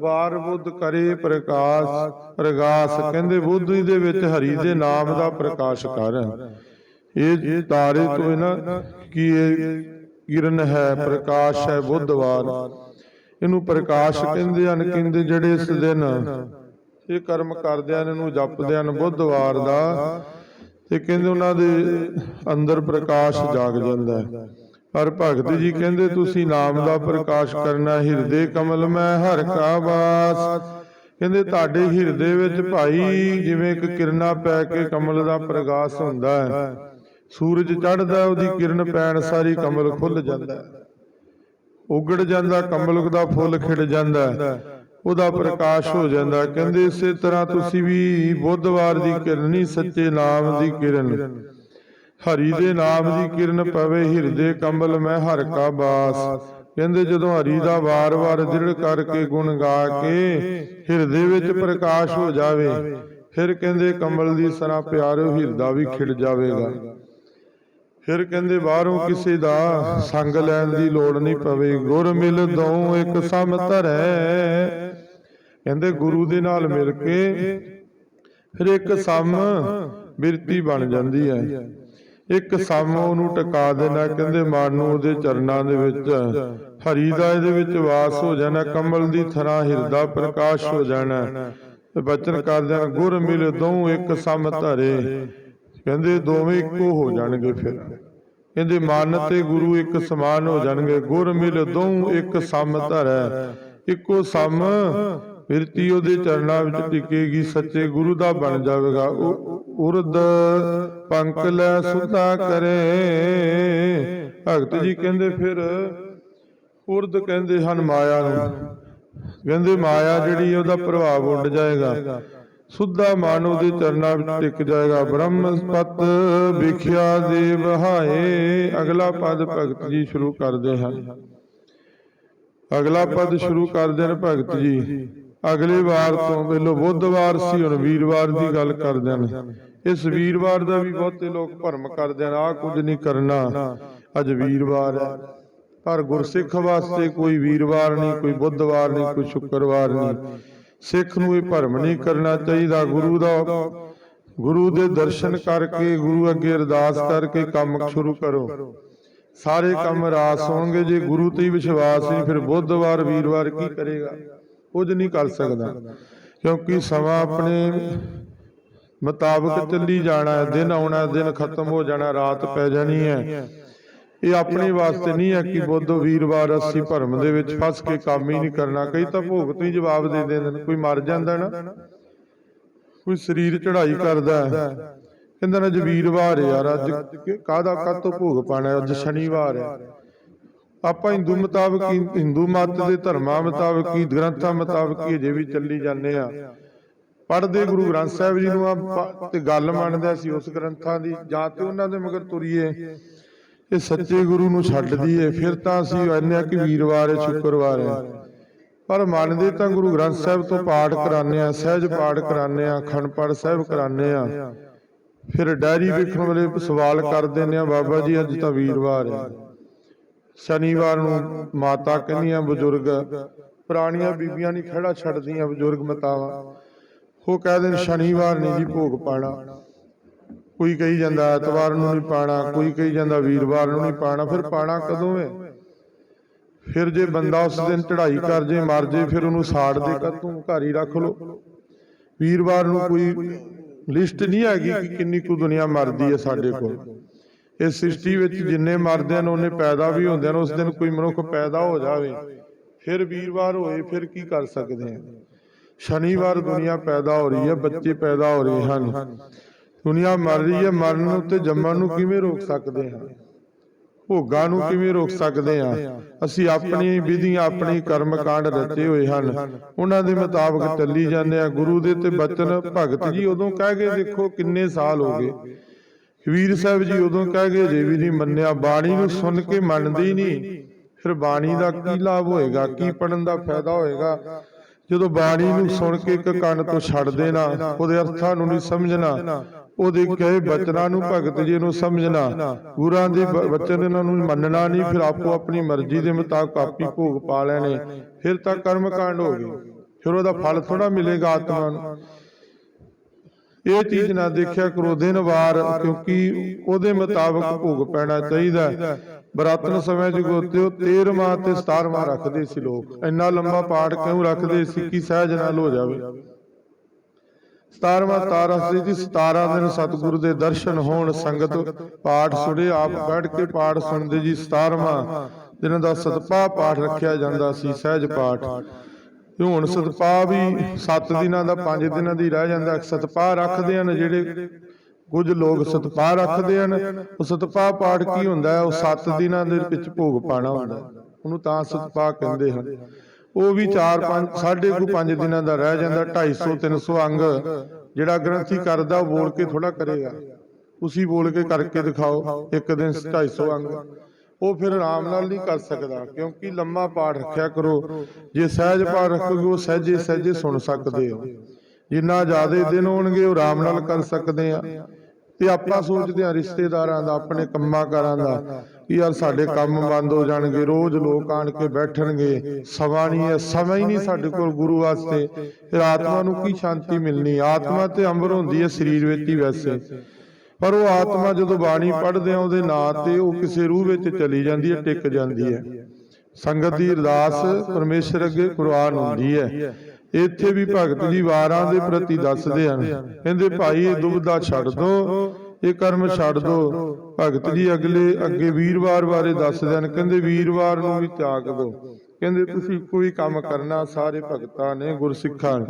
ਵਾਰ ਬੁੱਧ ਕਰੇ ਪ੍ਰਕਾਸ਼। ਪ੍ਰਗਾਸ ਕਹਿੰਦੇ ਬੁੱਧ ਦੇ ਵਿੱਚ ਹਰੀ ਦੇ ਨਾਮ ਦਾ ਪ੍ਰਕਾਸ਼ ਕਰ। ਇਹ ਤਾਰੇ ਤੋਂ ਇਹਨਾਂ ਕੀ ਇਹ ਕਿਰਨ ਹੈ, ਪ੍ਰਕਾਸ਼ ਹੈ, ਬੁੱਧਵਾਰ। ਇਹਨੂੰ ਪ੍ਰਕਾਸ਼ ਕਹਿੰਦੇ ਹਨ, ਕਹਿੰਦੇ ਜਿਹੜੇ ਇਸ ਦਿਨ ਇਹ ਕਰਮ ਕਰਦੇ ਹਨ, ਇਹਨੂੰ ਜਪਦੇ ਹਨ, ਬੁੱਧਵਾਰ ਦਾ। ਤੇ ਕਹਿੰਦੇ ਉਹਨਾਂ ਦੇ ਅੰਦਰ ਪ੍ਰਕਾਸ਼ ਜਾਗ ਜਾਂਦਾ ਹੈ। ਪਰ ਭਗਤ ਜੀ ਕਹਿੰਦੇ, ਤੁਸੀਂ ਨਾਮ ਦਾ ਪ੍ਰਕਾਸ਼ ਕਰਨਾ ਹਿਰਦੇ ਕਮਲ ਮੈਂ ਹਰ ਕਾ ਬਾਸ ਕਹਿੰਦੇ, ਤੁਹਾਡੇ ਹਿਰਦੇ ਵਿੱਚ ਭਾਈ ਜਿਵੇਂ ਇੱਕ ਕਿਰਨਾ ਪੈ ਕੇ ਕਮਲ ਦਾ ਪ੍ਰਕਾਸ਼ ਹੁੰਦਾ ਹੈ। ਸੂਰਜ ਚੜ੍ਹਦਾ ਉਹਦੀ ਕਿਰਨ ਪੈਣ ਸਾਰੀ ਕਮਲ ਖੁੱਲ ਜਾਂਦਾ। ਉਗੜ ਜਾਂਦਾ ਕਮਲ ਦਾ ਫੁੱਲ ਖਿੜ ਜਾਂਦਾ। ਉਹਦਾ ਪ੍ਰਕਾਸ਼ ਹੋ ਜਾਂਦਾ। ਕਹਿੰਦੇ ਇਸੇ ਤਰ੍ਹਾਂ ਤੁਸੀਂ ਵੀ ਬੁੱਧਵਾਰ ਦੀ ਕਿਰਨ ਨਹੀਂ ਸੱਚੇ ਨਾਮ ਦੀ ਕਿਰਨ। ਹਰੀ ਦੇ ਨਾਮ ਦੀ ਕਿਰਨ ਪਵੇ ਹਿਰਦੇ ਕਮਲ ਮੈਂ ਹਰ ਕਾ ਬਾਸ। ਕਹਿੰਦੇ ਜਦੋਂ ਹਰੀ ਦਾ ਵਾਰ-ਵਾਰ ਦ੍ਰਿੜ ਕਰਕੇ ਗੁਣ ਗਾ ਕੇ ਹਿਰਦੇ ਵਿੱਚ ਪ੍ਰਕਾਸ਼ ਹੋ ਜਾਵੇ। ਫਿਰ ਕਹਿੰਦੇ ਕਮਲ ਦੀ ਸਰਾ ਪਿਆਰੋ ਹਿਰਦਾ ਵੀ ਖਿੜ ਜਾਵੇਗਾ। ਫਿਰ ਕਹਿੰਦੇ ਬਾਹਰੋਂ ਕਿਸੇ ਦਾ ਸੰਗ ਲੈਣ ਦੀ ਲੋੜ ਨਹੀਂ ਪਵੇ। ਗੁਰ ਮਿਲ ਦਉ ਇੱਕ ਸਮ ਧਰੈ। ਕਹਿੰਦੇ ਗੁਰੂ ਦੇ ਨਾਲ ਮਿਲ ਕੇ ਫਿਰ ਇੱਕ ਸਮ ਬਿਰਤੀ ਬਣ ਜਾਂਦੀ ਹੈ। ਇੱਕ ਸਮ ਉਹਨੂੰ ਟਿਕਾ ਦੇਣਾ, ਕਹਿੰਦੇ ਮਨ ਨੂੰ ਉਹਦੇ ਚਰਨਾਂ ਦੇ ਵਿੱਚ। ਹਰੀ ਦਾ ਇਹਦੇ ਵਿੱਚ ਵਾਸ ਹੋ ਜਾਣਾ, ਕਮਲ ਦੀ ਥਰਾ ਹਿਰਦਾ ਪ੍ਰਕਾਸ਼ ਹੋ ਜਾਣਾ। ਤੇ ਬਚਨ ਕਰਦਿਆਂ ਗੁਰ ਮਿਲ ਦਉ ਇੱਕ ਸਮ ਧਰੇ। ਕਹਿੰਦੇ ਦੋਵੇਂ ਇੱਕੋ ਹੋ ਜਾਣਗੇ ਫਿਰ। ਕਹਿੰਦੇ ਮਨ ਤੇ ਗੁਰੂ ਇੱਕ ਸਮਾਨ ਹੋ ਜਾਣਗੇ। ਗੁਰ ਮਿਲ ਦਉ ਇੱਕ ਸਮ ਧਰੈ ਇੱਕੋ ਸਮ ਬਿਰਤੀ ਉਹਦੇ ਚਰਨਾਂ ਵਿੱਚ ਟਿਕੇਗੀ ਸੱਚੇ ਗੁਰੂ ਦਾ ਬਣ ਜਾਵੇਗਾ। ਉਹ ਉਰਦ ਪੰਕ ਲੈ ਸੁਧਾ ਕਰੇ। ਭਗਤ ਜੀ ਕਹਿੰਦੇ ਫਿਰ ਉਰਦ ਕਹਿੰਦੇ ਹਨ ਮਾਇਆ ਨੂੰ। ਕਹਿੰਦੇ ਮਾਇਆ ਜਿਹੜੀ ਉਹਦਾ ਪ੍ਰਭਾਵ ਉੱਡ ਜਾਏਗਾ। ਸੁੱਧਾ ਮਨ ਉਹਦੇ ਚਰਨਾਂ ਵਿੱਚ ਟਿਕ ਜਾਏਗਾ ਬ੍ਰਹਮਸਪਤ। ਵਿਖਿਆ ਦੇ ਬਹਾਏ ਅਗਲਾ ਪਦ ਭਗਤ ਜੀ ਸ਼ੁਰੂ ਕਰਦੇ ਹਨ। ਅਗਲਾ ਪਦ ਸ਼ੁਰੂ ਕਰਦੇ ਨੇ ਭਗਤ ਜੀ। ਅਗਲੇ ਵਾਰ ਤੋਂ ਪਹਿਲੋਂ ਬੁੱਧਵਾਰ ਸੀ ਹੁਣ ਵੀਰਵਾਰ ਦੀ ਗੱਲ ਕਰਦੇ ਨੇ ਇਸ ਵੀਰਵਾਰ ਦਾ ਵੀ ਬਹੁਤੇ ਲੋਕ ਭਰਮ ਕਰਦੇ ਨੇ ਆ ਕੁਝ ਨਹੀਂ ਕਰਨਾ। ਅੱਜ ਵੀਰਵਾਰ ਹੈ। ਪਰ ਗੁਰਸਿੱਖ ਵਾਸਤੇ ਕੋਈ ਵੀਰਵਾਰ ਨਹੀਂ ਕੋਈ ਬੁੱਧਵਾਰ ਨਹੀਂ ਕੋਈ ਸ਼ੁੱਕਰਵਾਰ ਨਹੀਂ। ਸਿੱਖ ਨੂੰ ਇਹ ਭਰਮ ਨਹੀਂ ਕਰਨਾ ਚਾਹੀਦਾ ਗੁਰੂ ਦਾ। ਗੁਰੂ ਦੇ ਦਰਸ਼ਨ ਕਰਕੇ ਗੁਰੂ ਅੱਗੇ ਅਰਦਾਸ ਕਰਕੇ ਕੰਮ ਸ਼ੁਰੂ ਕਰੋ। ਸਾਰੇ ਕੰਮ ਰਾਸ ਹੋਣਗੇ। ਜੇ ਗੁਰੂ ਤੇ ਵਿਸ਼ਵਾਸ ਨਹੀਂ ਫਿਰ ਬੁੱਧਵਾਰ ਵੀਰਵਾਰ ਕੀ ਕਰੇਗਾ? ਕੁਝ ਨਹੀਂ ਕਰ ਸਕਦਾ। ਕਿਉਂਕਿ ਸਮਾਂ ਆਪਣੇ ਮੁਤਾਬਕ ਚੱਲੀ ਜਾਣਾ ਹੈ। ਦਿਨ ਆਉਣਾ ਦਿਨ ਖਤਮ ਹੋ ਜਾਣਾ ਰਾਤ ਪੈ ਜਾਣੀ ਹੈ। ਇਹ ਆਪਣੇ ਵਾਸਤੇ ਨਹੀਂ ਹੈ ਕਿ ਬੁੱਧ ਵੀਰਵਾਰ ਅਸੀਂ ਭਰਮ ਦੇ ਵਿੱਚ ਫਸ ਕੇ ਕੰਮ ਹੀ ਨਹੀਂ ਕਰਨਾ ਕਈ ਤਾਂ ਭੋਗ ਤੋਂ ਹੀ ਜਵਾਬ ਦੇ ਦਿੰਦੇ ਨੇ ਕੋਈ ਮਰ ਜਾਂਦਾ ਨਾ। ਕੋਈ ਸਰੀਰ ਚੜ੍ਹਾਈ ਕਰਦਾ ਹੈ। ਕਹਿੰਦਾ ਨਾ ਅੱਜ ਵੀਰਵਾਰ ਯਾਰ ਅੱਜ ਕਾਹਦਾ ਕਾਤੋਂ ਭੋਗ ਪਾਣਾ? ਅੱਜ ਸ਼ਨੀਵਾਰ ਹੈ। ਆਪਾਂ ਹਿੰਦੂ ਮੁਤਾਬਕ ਹਿੰਦੂ ਮਤ ਦੇ ਧਰਮਾਂ ਮੁਤਾਬਕ ਹੀ ਗ੍ਰੰਥਾਂ ਮੁਤਾਬਕ ਹੀ ਅਜੇ ਵੀ ਚੱਲੀ ਜਾਂਦੇ ਆ। ਪੜ੍ਹਦੇ ਗੁਰੂ ਗ੍ਰੰਥ ਸਾਹਿਬ ਜੀ ਨੂੰ ਆ ਤੇ ਗੱਲ ਮੰਨਦੇ ਸੀ ਉਸ ਗ੍ਰੰਥਾਂ ਦੀ ਜਾਂ ਤੇ ਉਹਨਾਂ ਦੇ ਮਗਰ ਤੁਰੀਏ। ਇਹ ਸੱਚੇ ਗੁਰੂ ਨੂੰ ਛੱਡ ਦਈਏ, ਫਿਰ ਤਾਂ ਅਸੀਂ ਆਨੇ ਆ ਕਿ ਵੀਰਵਾਰ ਹੈ ਸ਼ੁੱਕਰਵਾਰ ਹੈ। ਪਰ ਮੰਨਦੇ ਤਾਂ ਗੁਰੂ ਗ੍ਰੰਥ ਸਾਹਿਬ ਤੋਂ ਪਾਠ ਕਰਾਉਂਦੇ ਆ ਸਹਿਜ ਪਾਠ ਕਰਾਉਂਦੇ ਆ ਅਖੰਡ ਸਾਹਿਬ ਕਰਾਉਂਦੇ ਆ ਫਿਰ ਡਾਇਰੀ ਵੇਖਣ ਵਾਲੇ ਸਵਾਲ ਕਰਦੇ ਨੇ ਆ ਬਾਬਾ ਜੀ, ਅੱਜ ਤਾਂ ਵੀਰਵਾਰ ਹੈ। ਸ਼ਨੀਵਾਰ ਨੂੰ ਮਾਤਾ ਕਹਿੰਦੀਆਂ, ਬਜ਼ੁਰਗ, ਪੁਰਾਣੀਆਂ ਬੀਬੀਆਂ ਨਹੀਂ ਖੜਾ ਛੱਡਦੀਆਂ, ਬਜ਼ੁਰਗ ਮਾਤਾਵਾਂ। ਉਹ ਕਹਿ ਦੇਣ ਸ਼ਨੀਵਾਰ ਨਹੀਂ ਜੀ ਭੋਗ ਪਾਣਾ। ਕੋਈ ਕਹੀ ਜਾਂਦਾ ਐਤਵਾਰ ਨੂੰ ਨਹੀਂ ਪਾਣਾ ਕੋਈ ਕਹੀ ਜਾਂਦਾ ਵੀਰਵਾਰ ਨੂੰ ਨਹੀਂ ਪਾਣਾ ਫਿਰ ਪਾਣਾ ਕਦੋਂ ਹੈ ਫਿਰ ਜੇ ਬੰਦਾ ਉਸ ਦਿਨ ਚੜ੍ਹਾਈ ਕਰ ਜੇ ਮਰ ਜੇ ਫਿਰ ਉਹਨੂੰ ਸਾੜ ਦੇ ਕਰ ਤੂੰ ਘਰ ਹੀ ਰੱਖ ਲੋ ਵੀਰਵਾਰ ਨੂੰ ਕੋਈ ਲਿਸਟ ਨਹੀਂ ਹੈਗੀ ਕਿ ਕਿੰਨੀ ਕੁ ਦੁਨੀਆ ਮਰਦੀ ਹੈ ਸਾਡੇ ਕੋਲ। ਇਸ ਸ੍ਰਿਸ਼ਟੀ ਵਿੱਚ ਜਿੰਨੇ ਮਰਦੇ ਹਨ ਉਹਨੇ ਪੈਦਾ ਵੀ ਹੁੰਦੇ ਹਨ ਉਸ ਦਿਨ ਕੋਈ ਮਨੁੱਖ ਪੈਦਾ ਹੋ ਜਾਵੇ। ਫਿਰ ਵੀਰਵਾਰ ਹੋਏ ਫਿਰ ਕੀ ਕਰ ਸਕਦੇ ਹਾਂ? ਸ਼ਨੀਵਾਰ ਦੁਨੀਆ ਪੈਦਾ ਹੋ ਰਹੀ ਹੈ ਬੱਚੇ ਪੈਦਾ ਹੋ ਰਹੇ ਹਨ। ਦੁਨੀਆ ਮਰ ਰਹੀ ਹੈ, ਮਰਨ ਉੱਤੇ ਜੰਮਣ ਨੂੰ ਕਿਵੇਂ ਰੋਕ ਸਕਦੇ ਹਾਂ? ਭੋਗਾਂ ਨੂੰ ਕਿਵੇਂ ਰੋਕ ਸਕਦੇ ਹਾਂ? ਅਸੀਂ ਆਪਣੀ ਵਿਧੀਆਂ, ਆਪਣੀ ਕਰਮ ਕਾਂਡ ਰਚੇ ਹੋਏ ਹਨ। ਉਹਨਾਂ ਦੇ ਮੁਤਾਬਕ ਚੱਲੀ ਜਾਂਦੇ ਆ ਗੁਰੂ ਦੇ ਤੇ ਬਚਨ ਭਗਤ ਜੀ ਉਦੋਂ ਕਹਿ ਗਏ, ਦੇਖੋ ਕਿੰਨੇ ਸਾਲ ਹੋ ਗਏ। ਵੀਰ ਸਾਹਿਬ ਜੀ ਉਦੋਂ ਕਹਿ ਗਏ, ਜੇ ਵੀ ਨਹੀਂ ਮੰਨਿਆ, ਬਾਣੀ ਨੂੰ ਸੁਣ ਕੇ ਮੰਨਦੇ ਹੀ ਨਹੀਂ। ਫਿਰ ਬਾਣੀ ਦਾ ਕੀ ਲਾਭ ਹੋਏਗਾ? ਕੀ ਪੜਨ ਦਾ ਫਾਇਦਾ ਹੋਏਗਾ? ਜਦੋਂ ਬਾਣੀ ਨੂੰ ਸੁਣ ਕੇ ਇੱਕ ਕੰਨ ਤੋਂ ਛੱਡ ਦੇਣਾ, ਉਹਦੇ ਅਰਥਾਂ ਨੂੰ ਨਹੀਂ ਸਮਝਣਾ ਉਹਦੇ ਕਹੇ ਬਚਨਾਂ ਨੂੰ ਭਗਤ ਜੀ ਨੂੰ ਸਮਝਣਾ। ਗੁਰਾਂ ਦੇ ਬਚਨ ਇਹਨਾਂ ਨੂੰ ਮੰਨਣਾ ਨਹੀਂ ਫਿਰ ਆਪੋ ਆਪਣੀ ਮਰਜ਼ੀ ਦੇ ਮੁਤਾਬਕ ਆਪੀ ਭੋਗ ਪਾ ਲੈਣੇ। ਫਿਰ ਤਾਂ ਕਰਮ ਕਾਂਡ ਹੋ ਗਏ। ਫਿਰ ਉਹਦਾ ਫਲ ਥੋੜਾ ਮਿਲੇਗਾ ਆਤਮਾ ਨੂੰ। ਇਹ ਚੀਜ਼ ਨਾ ਦੇਖਿਆ ਕਰੋ ਦਿਨ ਵਾਰ ਕਿਉਂਕਿ ਉਹਦੇ ਮੁਤਾਬਕ ਭੋਗ ਪੈਣਾ ਚਾਹੀਦਾ। ਬਰਾਤਨ ਸਮੇਂ ਜਗੋਤਿਓ 13ਵਾਂ ਤੇ 17ਵਾਂ ਰੱਖਦੇ ਸੀ ਲੋਕ। ਇੰਨਾ ਲੰਬਾ ਪਾਠ ਕਿਉਂ ਰੱਖਦੇ ਸੀ ਕਿ ਸਹਿਜ ਨਾਲ ਹੋ ਜਾਵੇ। 17ਵਾਂ ਤਾਰਾ ਸੀ ਜੀ 17 ਦਿਨ ਸਤਿਗੁਰੂ ਦੇ ਦਰਸ਼ਨ ਹੋਣ, ਸੰਗਤ ਪਾਠ ਸੁਣੇ, ਆਪ ਬੈਠ ਕੇ ਪਾਠ ਸੁਣਦੇ ਜੀ 17ਵਾਂ ਦਿਨ ਦਾ ਸਤਪਾ ਪਾਠ ਰੱਖਿਆ ਜਾਂਦਾ ਸੀ, ਸਹਿਜ ਪਾਠ। ਹੁਣ ਸਤਪਾਹ ਵੀ 7 ਦਿਨਾਂ ਦਾ 5 ਦਿਨਾਂ ਦੀ ਰਹਿ ਜਾਂਦਾ ਸਤਪਾ ਰੱਖਦੇ ਹਨ ਜਿਹੜੇ ਕੁਝ ਲੋਕ ਸਤਪਾ ਰੱਖਦੇ ਹਨ, ਉਹ ਸਤਪਾ ਪਾਠ ਕੀ ਹੁੰਦਾ ਹੈ? ਉਹ 7 ਦਿਨਾਂ ਦੇ ਵਿੱਚ ਭੋਗ ਪਾਣਾ ਹੁੰਦਾ ਉਹਨੂੰ ਤਾਂ ਸਤਪਾ ਕਹਿੰਦੇ ਹਨ। ਉਹ ਵੀ 4 5 ਸਾਢੇ ਕੁ 5 ਦਿਨਾਂ ਦਾ ਰਹਿ ਜਾਂਦਾ 250 300 ਅੰਗ। ਜਿਹੜਾ ਗ੍ਰੰਥੀ ਕਰਦਾ ਉਹ ਬੋਲ ਕੇ ਥੋੜਾ ਕਰੇਗਾ ਤੁਸੀਂ ਬੋਲ ਕੇ ਕਰਕੇ ਦਿਖਾਓ ਇੱਕ ਦਿਨ 250 ਅੰਗ। ਉਹ ਫਿਰ ਆਰਾਮ ਨਾਲ ਨਹੀਂ ਕਰ ਸਕਦਾ ਕਿਉਂਕਿ ਲੰਮਾ ਪਾਠ ਰੱਖਿਆ ਕਰੋ। ਜੇ ਸਹਿਜ ਪਾਠ ਰੱਖੋਗੇ ਉਹ ਸਹਿਜੇ ਸਹਿਜੇ ਸੁਣ ਸਕਦੇ ਹੋ। ਜਿੰਨਾ ਜ਼ਿਆਦਾ ਦਿਨ ਹੋਣਗੇ ਉਹ ਆਰਾਮ ਨਾਲ ਕਰ ਸਕਦੇ ਆ। ਤੇ ਆਪਾਂ ਸੋਚਦੇ ਆ ਰਿਸ਼ਤੇਦਾਰਾਂ ਦਾ, ਆਪਣੇ ਕੰਮਾਂ ਕਾਰਾਂ ਦਾ ਯਾਰ ਸਾਡੇ ਕੰਮ ਬੰਦ ਹੋ ਜਾਣਗੇ, ਰੋਜ਼ ਲੋਕ ਆਣ ਕੇ ਬੈਠਣਗੇ, ਸਮਾਂ ਨਹੀਂ ਹੈ, ਸਮਾਂ ਹੀ ਨਹੀਂ ਸਾਡੇ ਕੋਲ ਗੁਰੂ ਵਾਸਤੇ। ਫਿਰ ਆਤਮਾ ਨੂੰ ਕੀ ਸ਼ਾਂਤੀ ਮਿਲਣੀ? ਆਤਮਾ ਤੇ ਅੰਬਰ ਹੁੰਦੀ ਹੈ ਸਰੀਰ ਵਿੱਚ ਹੀ ਵੈਸੇ। ਪਰ ਉਹ ਆਤਮਾ ਜਦੋਂ ਬਾਣੀ ਪੜ੍ਹਦੇ ਆ ਉਹਦੇ ਨਾਂ ਤੇ ਉਹ ਕਿਸੇ ਰੂਹ ਵਿੱਚ ਚਲੀ ਜਾਂਦੀ ਹੈ, ਟਿਕ ਜਾਂਦੀ ਹੈ। ਸੰਗਤ ਦੀ ਅਰਦਾਸ ਪਰਮੇਸ਼ਰ ਅੱਗੇ ਕੁਰਬਾਨ ਹੁੰਦੀ ਹੈ। ਇੱਥੇ ਵੀ ਭਗਤ ਜੀ ਵਾਰਾਂ ਦੇ ਪ੍ਰਤੀ ਦੱਸਦੇ ਹਨ। ਕਹਿੰਦੇ ਭਾਈ ਇਹ ਦੁਬਦਾ ਛੱਡ ਦੋ ਇਹ ਕਰਮ ਛੱਡ ਦੋ। ਭਗਤ ਜੀ ਅਗਲੇ ਅੱਗੇ ਵੀਰਵਾਰ ਬਾਰੇ ਦੱਸਦੇ ਹਨ। ਕਹਿੰਦੇ ਵੀਰਵਾਰ ਨੂੰ ਵੀ ਤਿਆਗ ਦੋ। ਕਹਿੰਦੇ ਤੁਸੀਂ ਕੋਈ ਕੰਮ ਕਰਨਾ ਸਾਰੇ ਭਗਤਾਂ ਨੇ ਗੁਰਸਿੱਖਾਂ ਨੇ।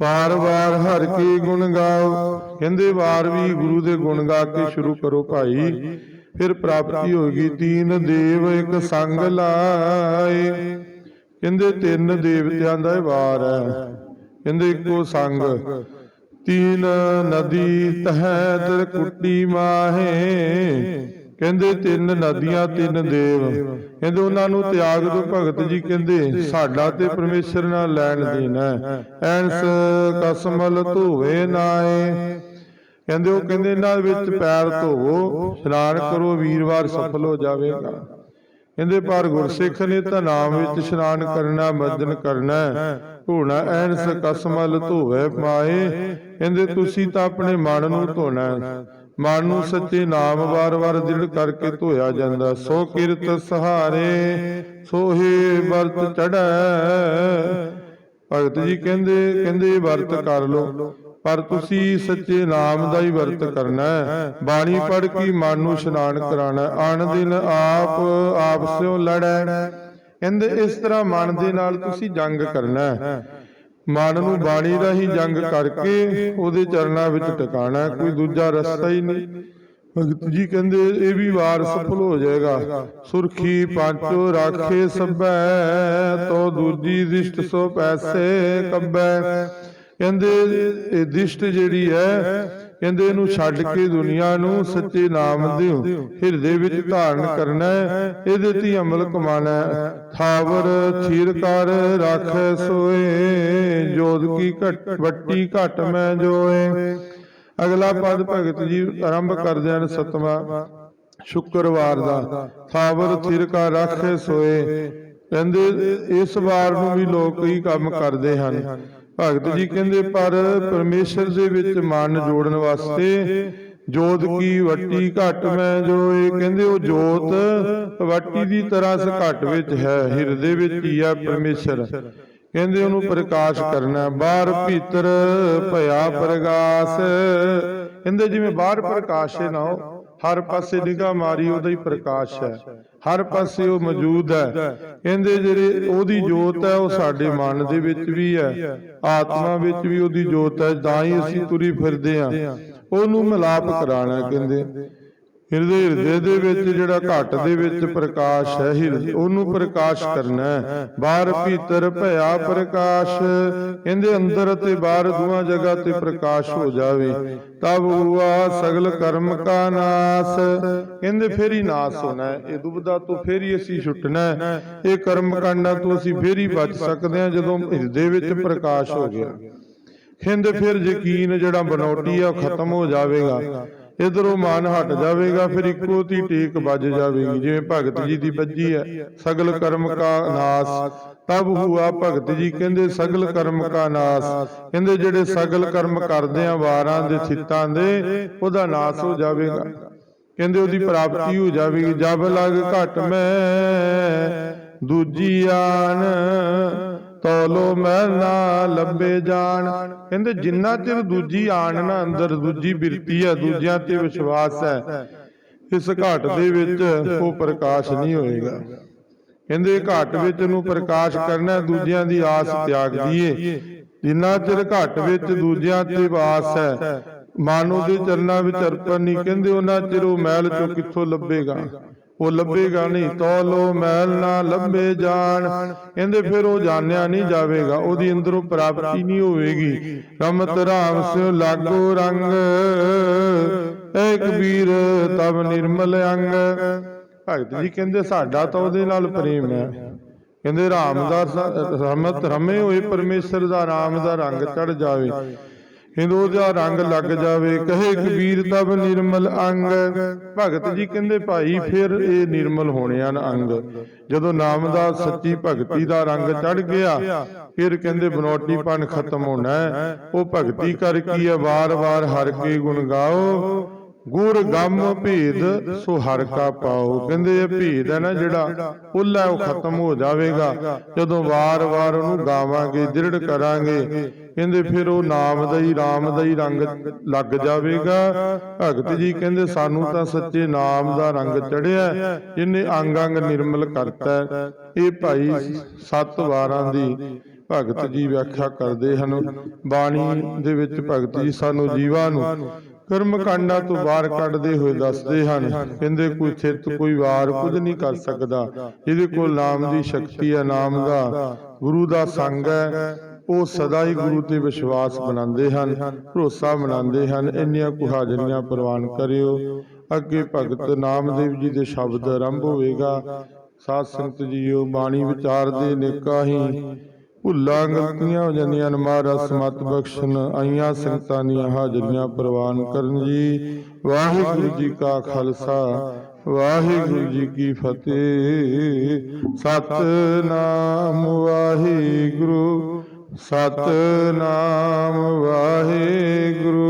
ਵਾਰ ਵਾਰ ਹਰ ਕੀ ਗੁਣ ਗਾਓ। ਕਹਿੰਦੇ ਵਾਰ ਵੀ ਗੁਰੂ ਦੇ ਗੁਣ ਗਾ ਕੇ ਸ਼ੁਰੂ ਕਰੋ ਭਾਈ। ਫਿਰ ਪ੍ਰਾਪਤੀ ਹੋਗੀ ਤੀਨ ਦੇਵ ਇੱਕ ਸੰਗ ਲਾਏ। ਕਹਿੰਦੇ ਤਿੰਨ ਦੇਵਤਿਆਂ ਦਾ ਵਾਰ ਹੈ। ਕਹਿੰਦੇ ਇੱਕੋ ਸੰਗ। ਤੀਨ ਨਦੀ ਤਹਿ ਦਰ ਕੁੱਟੀ ਮਾਹੇ। ਕਹਿੰਦੇ ਤਿੰਨ ਨਦੀਆਂ ਤਿੰਨ ਦੇਵ। ਕਹਿੰਦੇ ਉਹਨਾਂ ਨੂੰ ਤਿਆਗ ਦੋ ਭਗਤ ਜੀ। ਕਹਿੰਦੇ ਸਾਡਾ ਤੇ ਪਰਮੇਸ਼ਰ ਨਾਲ ਲੈਣ ਦੇਣ ਐਨਸ ਕਸਮਲ ਧੋਵੇ ਨਾਏ ਕਹਿੰਦੇ ਉਹ ਕਹਿੰਦੇ ਇਹਨਾਂ ਵਿੱਚ ਪੈਰ ਧੋਵੋ ਇਸ਼ਨਾਨ ਕਰੋ ਵੀਰਵਾਰ ਸਫਲ ਹੋ ਜਾਵੇਗਾ। ਕਹਿੰਦੇ ਪਰ ਗੁਰਸਿੱਖ ਨੇ ਤਾਂ ਨਾਮ ਵਿੱਚ ਇਸ਼ਨਾਨ ਕਰਨਾ ਮਜਨ ਕਰਨਾ। ਧੋਣਾ ਐਨਸ ਕਸਮਲ ਧੋਵੇ ਪਾਏ ਕਹਿੰਦੇ ਤੁਸੀਂ ਤਾਂ ਆਪਣੇ ਮਨ ਨੂੰ ਧੋਣਾ। ਮਨ ਨੂੰ ਸੱਚੇ ਨਾਮ ਵਾਰ-ਵਾਰ ਦਿਲ ਕਰਕੇ ਧੋਇਆ ਜਾਂਦਾ ਸੋ ਕਿਰਤ ਸਹਾਰੇ ਸੋਹੇ ਵਰਤ ਚੜੈ ਭਗਤ ਜੀ ਕਹਿੰਦੇ ਕਹਿੰਦੇ ਵਰਤ ਕਰ ਲੋ ਪਰ ਤੁਸੀਂ ਸੱਚੇ ਨਾਮ ਦਾ ਹੀ ਵਰਤ ਕਰਨਾ ਹੈ। ਬਾਣੀ ਪੜ੍ਹ ਕੇ ਮਨ ਨੂੰ ਇਸ਼ਨਾਨ ਕਰਾਣਾ ਆਣ ਦਿਨ ਆਪ ਆਪਸਿਓ ਲੜੈ। ਕਹਿੰਦੇ ਇਸ ਤਰ੍ਹਾਂ ਮਨ ਦੇ ਨਾਲ ਤੁਸੀਂ ਜੰਗ ਕਰਨਾ ਹੈ। ਮਨ ਨੂੰ ਬਾਣੀ ਰਾਹੀਂ ਜੰਗ ਕਰਕੇ ਉਹਦੇ ਚਰਨਾਂ ਵਿੱਚ ਟਿਕਾਣਾ ਕੋਈ ਦੂਜਾ ਰਸਤਾ ਹੀ ਨਹੀਂ। ਭਗਤ ਜੀ ਕਹਿੰਦੇ ਇਹ ਵੀ ਵਾਰ ਸਫਲ ਹੋ ਜਾਏਗਾ। ਸੁਰਖੀ ਪੰਚੋ ਰਾਖੇ ਸਭੈ, ਤੋ ਦੂਜੀ ਦਿਸ਼ਟ ਸੋ ਪੈਸੇ ਕੱਬੈ। ਕਹਿੰਦੇ ਇਹ ਦਿਸ਼ਟ ਜਿਹੜੀ ਹੈ ਕਹਿੰਦੇ ਇਹਨੂੰ ਛੱਡ ਕੇ ਦੁਨੀਆ ਨੂੰ ਸੱਚੇ ਨਾਮ ਦੇ ਹਿਰਦੇ ਵਿੱਚ ਧਾਰਨ ਕਰਨਾ ਇਹਦੇ ਤੇ ਅਮਲ ਕਮਾਣਾ ਥਾਵਰ ਥੀਰ ਕਰ ਰੱਖ ਸੋਏ। ਜੋਤ ਕੀ ਘਟ ਵੱਟੀ ਘਟ ਮੈਂ ਜੋਏ। ਅਗਲਾ ਪਦ ਭਗਤ ਜੀ ਆਰੰਭ ਕਰਦੇ ਹਨ ਸਤਵਾ ਸ਼ੁੱਕਰਵਾਰ ਦਾ। ਥਾਵਰ ਥਿਰ ਕਾ ਰੱਖੇ ਸੋਏ। ਕਹਿੰਦੇ ਇਸ ਵਾਰ ਨੂੰ ਵੀ ਲੋਕ ਕਈ ਕੰਮ ਕਰਦੇ ਹਨ। ਭਗਤ ਜੀ ਕਹਿੰਦੇ ਪਰ ਪਰਮੇਸ਼ਰ ਦੇ ਵਿੱਚ ਮਨ ਜੋੜਨ ਵਾਸਤੇ ਜੋਤ ਕੀ ਵੱਟੀ ਘਟ ਮੈਂ? ਜੋ ਇਹ ਕਹਿੰਦੇ ਉਹ ਜੋਤ ਵੱਟੀ ਦੀ ਤਰ੍ਹਾਂ ਇਸ ਘਟ ਵਿੱਚ ਹੈ ਹਿਰਦੇ ਵਿੱਚ ਹੀ ਆ ਪਰਮੇਸ਼ਰ। ਕਹਿੰਦੇ ਉਹਨੂੰ ਪ੍ਰਕਾਸ਼ ਕਰਨਾ ਬਾਹਰ ਭੀਤਰ ਭਇਆ ਪ੍ਰਗਾਸ। ਕਹਿੰਦੇ ਜਿਵੇਂ ਬਾਹਰ ਪ੍ਰਕਾਸ਼ ਹੈ ਨਾ ਹਰ ਪਾਸੇ ਨਿਗਾਹ ਮਾਰੀ ਉਹਦਾ ਹੀ ਪ੍ਰਕਾਸ਼ ਹੈ। ਹਰ ਪਾਸੇ ਉਹ ਮੌਜੂਦ ਹੈ। ਕਹਿੰਦੇ ਜਿਹੜੇ ਉਹਦੀ ਜੋਤ ਹੈ ਉਹ ਸਾਡੇ ਮਨ ਦੇ ਵਿੱਚ ਵੀ ਹੈ। ਆਤਮਾ ਵਿੱਚ ਵੀ ਉਹਦੀ ਜੋਤ ਹੈ ਤਾਂ ਹੀ ਅਸੀਂ ਤੁਰੀ ਫਿਰਦੇ ਹਾਂ। ਉਹਨੂੰ ਮਿਲਾਪ ਕਰਾਣਾ ਕਹਿੰਦੇ। ਹਿਰਦੇ ਹਿਰਦੇ ਦੇ ਵਿੱਚ ਜਿਹੜਾ ਘਟ ਦੇ ਵਿੱਚ ਪ੍ਰਕਾਸ਼ ਹੈ ਹਿਰਦੇ ਉਹਨੂੰ ਪ੍ਰਕਾਸ਼ ਕਰਨਾ ਬਾਹਰ ਭੀਤਰ ਭਇਆ ਪ੍ਰਕਾਸ਼ ਕਹਿੰਦੇ ਅੰਦਰ ਅਤੇ ਬਾਹਰ ਦੋਵਾਂ ਜਗ੍ਹਾ ਤੇ ਪ੍ਰਕਾਸ਼ ਹੋ ਜਾਵੇ। ਤਬ ਹੁਆ ਸਗਲ ਕਰਮ ਕਾ ਨਾਸ। ਕਹਿੰਦੇ ਫਿਰ ਹੀ ਨਾਸ ਹੋਣਾ ਇਹ ਦੁਬਦਾ ਤੋਂ ਫਿਰ ਹੀ ਅਸੀਂ ਛੁੱਟਣਾ ਇਹ ਕਰਮ ਕਾਂਡਾਂ ਤੋਂ ਅਸੀਂ ਫਿਰ ਹੀ ਬਚ ਸਕਦੇ ਹਾਂ ਜਦੋਂ ਹਿਰਦੇ ਵਿੱਚ ਪ੍ਰਕਾਸ਼ ਹੋ ਗਿਆ। ਕਹਿੰਦੇ ਫਿਰ ਯਕੀਨ ਜਿਹੜਾ ਬਨੌਟੀ ਆ ਖਤਮ ਹੋ ਜਾਵੇਗਾ। ਇਧਰੋਂ ਮਨ ਹਟ ਜਾਵੇਗਾ, ਫਿਰ ਇੱਕੋ ਤੀ ਟੇਕ ਵੱਜ ਜਾਵੇਗੀ, ਜਿਵੇਂ ਭਗਤ ਜੀ ਦੀ ਵੱਜੀ ਹੈ, ਸਗਲ ਕਰਮ ਕਾ ਨਾਸ। ਤਬ ਹੁਆ ਭਗਤ ਜੀ ਕਹਿੰਦੇ, ਸਗਲ ਕਰਮ ਕਾ ਨਾਸ। ਕਹਿੰਦੇ, ਜਿਹੜੇ ਸਗਲ ਕਰਮ ਕਰਦੇ ਆ, ਵਾਰਾਂ ਦੇ ਥਿੱਤਾਂ ਦੇ, ਉਹਦਾ ਨਾਸ ਹੋ ਜਾਵੇਗਾ। ਕਹਿੰਦੇ, ਉਹਦੀ ਪ੍ਰਾਪਤੀ ਹੋ ਜਾਵੇਗੀ। ਜਬ ਲਗ ਘਟ ਮੈਂ ਦੂਜੀ ਆਨ ਤੋਲੋ ਮੈਂ ਨਾ ਲੱਭੇ ਜਾਣ। ਕਹਿੰਦੇ ਜਿੰਨਾ ਚਿਰ ਦੂਜੀ ਆਣ ਨਾ ਅੰਦਰ, ਦੂਜੀ ਬਿਰਤੀ ਹੈ ਦੂਜਿਆਂ ਤੇ ਵਿਸ਼ਵਾਸ ਹੈ। ਇਸ ਘਾਟ ਦੇ ਵਿੱਚ ਉਹ ਪ੍ਰਕਾਸ਼ ਨਹੀਂ ਹੋਏਗਾ। ਕਹਿੰਦੇ ਘਾਟ ਵਿੱਚ ਨੂੰ ਪ੍ਰਕਾਸ਼ ਕਰਨਾ, ਦੂਜਿਆਂ ਦੀ ਆਸ ਤਿਆਗ ਦਈਏ ਜਿੰਨਾ ਚਿਰ ਘਾਟ ਵਿੱਚ ਦੂਜਿਆਂ ਤੇ ਵਾਸ ਹੈ, ਮਨ ਦੇ ਚਰਨਾਂ ਵਿੱਚ ਅਰਪਣ ਨਹੀਂ, ਕਹਿੰਦੇ ਉਹਨਾਂ ਚਿਰ ਉਹ ਮਹਿਲ ਚੋਂ ਕਿੱਥੋਂ ਲੱਭੇਗਾ? ਉਹ ਲੱਭੇਗਾ ਨਹੀਂ ਤੋਲੋ ਮੈਲ ਨਾ ਲੱਭੇ ਜਾਣ। ਕਹਿੰਦੇ ਫਿਰ ਉਹ ਜਾਣਿਆ ਨਹੀਂ ਜਾਵੇਗਾ ਉਹਦੀ ਅੰਦਰੋਂ ਪ੍ਰਾਪਤੀ ਨਹੀਂ ਹੋਵੇਗੀ। ਰਮਤ ਰਾਮ ਸਿਓ ਲਾਗੋ ਰੰਗ। ਏ ਕਬੀਰ ਤਬ ਨਿਰਮਲ ਅੰਗ। ਭਗਤ ਜੀ ਕਹਿੰਦੇ ਸਾਡਾ ਤਾਂ ਉਹਦੇ ਨਾਲ ਪ੍ਰੇਮ ਹੈ। ਕਹਿੰਦੇ ਰਾਮ ਦਾ ਰਮਤ ਰਮੇ ਹੋਏ ਪਰਮੇਸ਼ਰ ਦਾ ਰਾਮ ਦਾ ਰੰਗ ਚੜ ਜਾਵੇ। ਹਿੰਦੂ ਦਾ ਰੰਗ ਲੱਗ ਜਾਵੇ ਕਹੇ ਕਬੀਰ ਤਬ ਨਿਰਮਲ ਅੰਗ। ਭਗਤ ਜੀ ਕਹਿੰਦੇ ਭਾਈ ਫਿਰ ਇਹ ਨਿਰਮਲ ਹੋਣੇ ਹਨ ਅੰਗ। ਜਦੋਂ ਨਾਮ ਦਾ ਸੱਚੀ ਭਗਤੀ ਦਾ ਰੰਗ ਚੜ ਗਿਆ ਫਿਰ ਕਹਿੰਦੇ ਬਨੋਟੀਪਨ ਖਤਮ ਹੋਣਾ ਉਹ ਭਗਤੀ ਕਰ ਕੀ ਹੈ ਵਾਰ-ਵਾਰ ਹਰ ਕੇ ਗੁਣ ਗਾਓ। ਗੁਰ ਗਮ ਭੇਦ ਸੋ ਹਰ ਕਾ ਪਾਓ। ਕਹਿੰਦੇ ਇਹ ਭੇਦ ਹੈ ਨਾ ਜਿਹੜਾ ਉਹਲਾ ਉਹ ਖਤਮ ਹੋ ਜਾਵੇਗਾ। ਜਦੋਂ ਵਾਰ-ਵਾਰ ਉਹਨੂੰ ਗਾਵਾਂਗੇ ਦ੍ਰਿੜ ਕਰਾਂਗੇ ਕਹਿੰਦੇ ਫਿਰ ਉਹ ਨਾਮ ਦਾ ਹੀ ਰਾਮ ਦਾ ਹੀ ਰੰਗ ਲੱਗ ਜਾਵੇਗਾ। ਭਗਤ ਜੀ ਕਹਿੰਦੇ ਸਾਨੂੰ ਤਾਂ ਸੱਚੇ ਨਾਮ ਦਾ ਰੰਗ ਚੜਿਆ ਜਿਨੇ ਅੰਗ ਅੰਗ ਨਿਰਮਲ ਕਰਤਾ। ਇਹ ਭਾਈ ਸੱਤ ਵਾਰਾਂ ਦੀ ਭਗਤ ਜੀ ਵਿਆਖਿਆ ਕਰਦੇ ਹਨ। ਬਾਣੀ ਦੇ ਵਿੱਚ ਭਗਤ ਜੀ ਸਾਨੂੰ ਜੀਵਾਂ ਨੂੰ ਕਰਮ ਕਾਂਡਾਂ ਤੋਂ ਬਾਹਰ ਕੱਢਦੇ ਹੋਏ ਦੱਸਦੇ ਹਨ। ਕਹਿੰਦੇ ਕੋਈ ਚਿੱਤ ਕੋਈ ਵਾਰ ਕੁਝ ਨਹੀਂ ਕਰ ਸਕਦਾ। ਜਿਹਦੇ ਕੋਲ ਨਾਮ ਦੀ ਸ਼ਕਤੀ ਹੈ ਨਾਮ ਦਾ। ਗੁਰੂ ਦਾ ਸੰਗ ਹੈ। ਉਹ ਸਦਾ ਹੀ ਗੁਰੂ ਤੇ ਵਿਸ਼ਵਾਸ ਬਣਾਉਂਦੇ ਹਨ, ਭਰੋਸਾ ਬਣਾਉਂਦੇ ਹਨ, ਇੰਨੀਆਂ ਕੁ ਹਾਜ਼ਰੀਆਂ ਪ੍ਰਵਾਨ ਕਰਿਓ। ਅੱਗੇ ਭਗਤ ਨਾਮਦੇਵ ਜੀ ਦੇ ਸ਼ਬਦ ਆਰੰਭ ਹੋਵੇਗਾ। ਸਾਧ ਸੰਗਤ ਜੀਓ, ਬਾਣੀ ਵਿਚਾਰ ਦੇ ਨੇਕਾ ਹੀ ਭੁੱਲਾਂ ਗਲਤੀਆਂ ਹੋ ਜਾਂਦੀਆਂ ਨੇ ਮਹਾਰਾਜ ਸਮਤ ਬਖਸ਼ਣ ਆਈਆਂ ਸੰਗਤਾਂ ਦੀਆਂ ਹਾਜ਼ਰੀਆਂ ਪ੍ਰਵਾਨ ਕਰਨ ਜੀ। ਵਾਹਿਗੁਰੂ ਜੀ ਕਾ ਖਾਲਸਾ, ਵਾਹਿਗੁਰੂ ਜੀ ਕੀ ਫਤਿਹ। ਸਤਨਾਮ ਵਾਹਿਗੁਰੂ ਸਤਨਾਮ ਵਾਹਿਗੁਰੂ।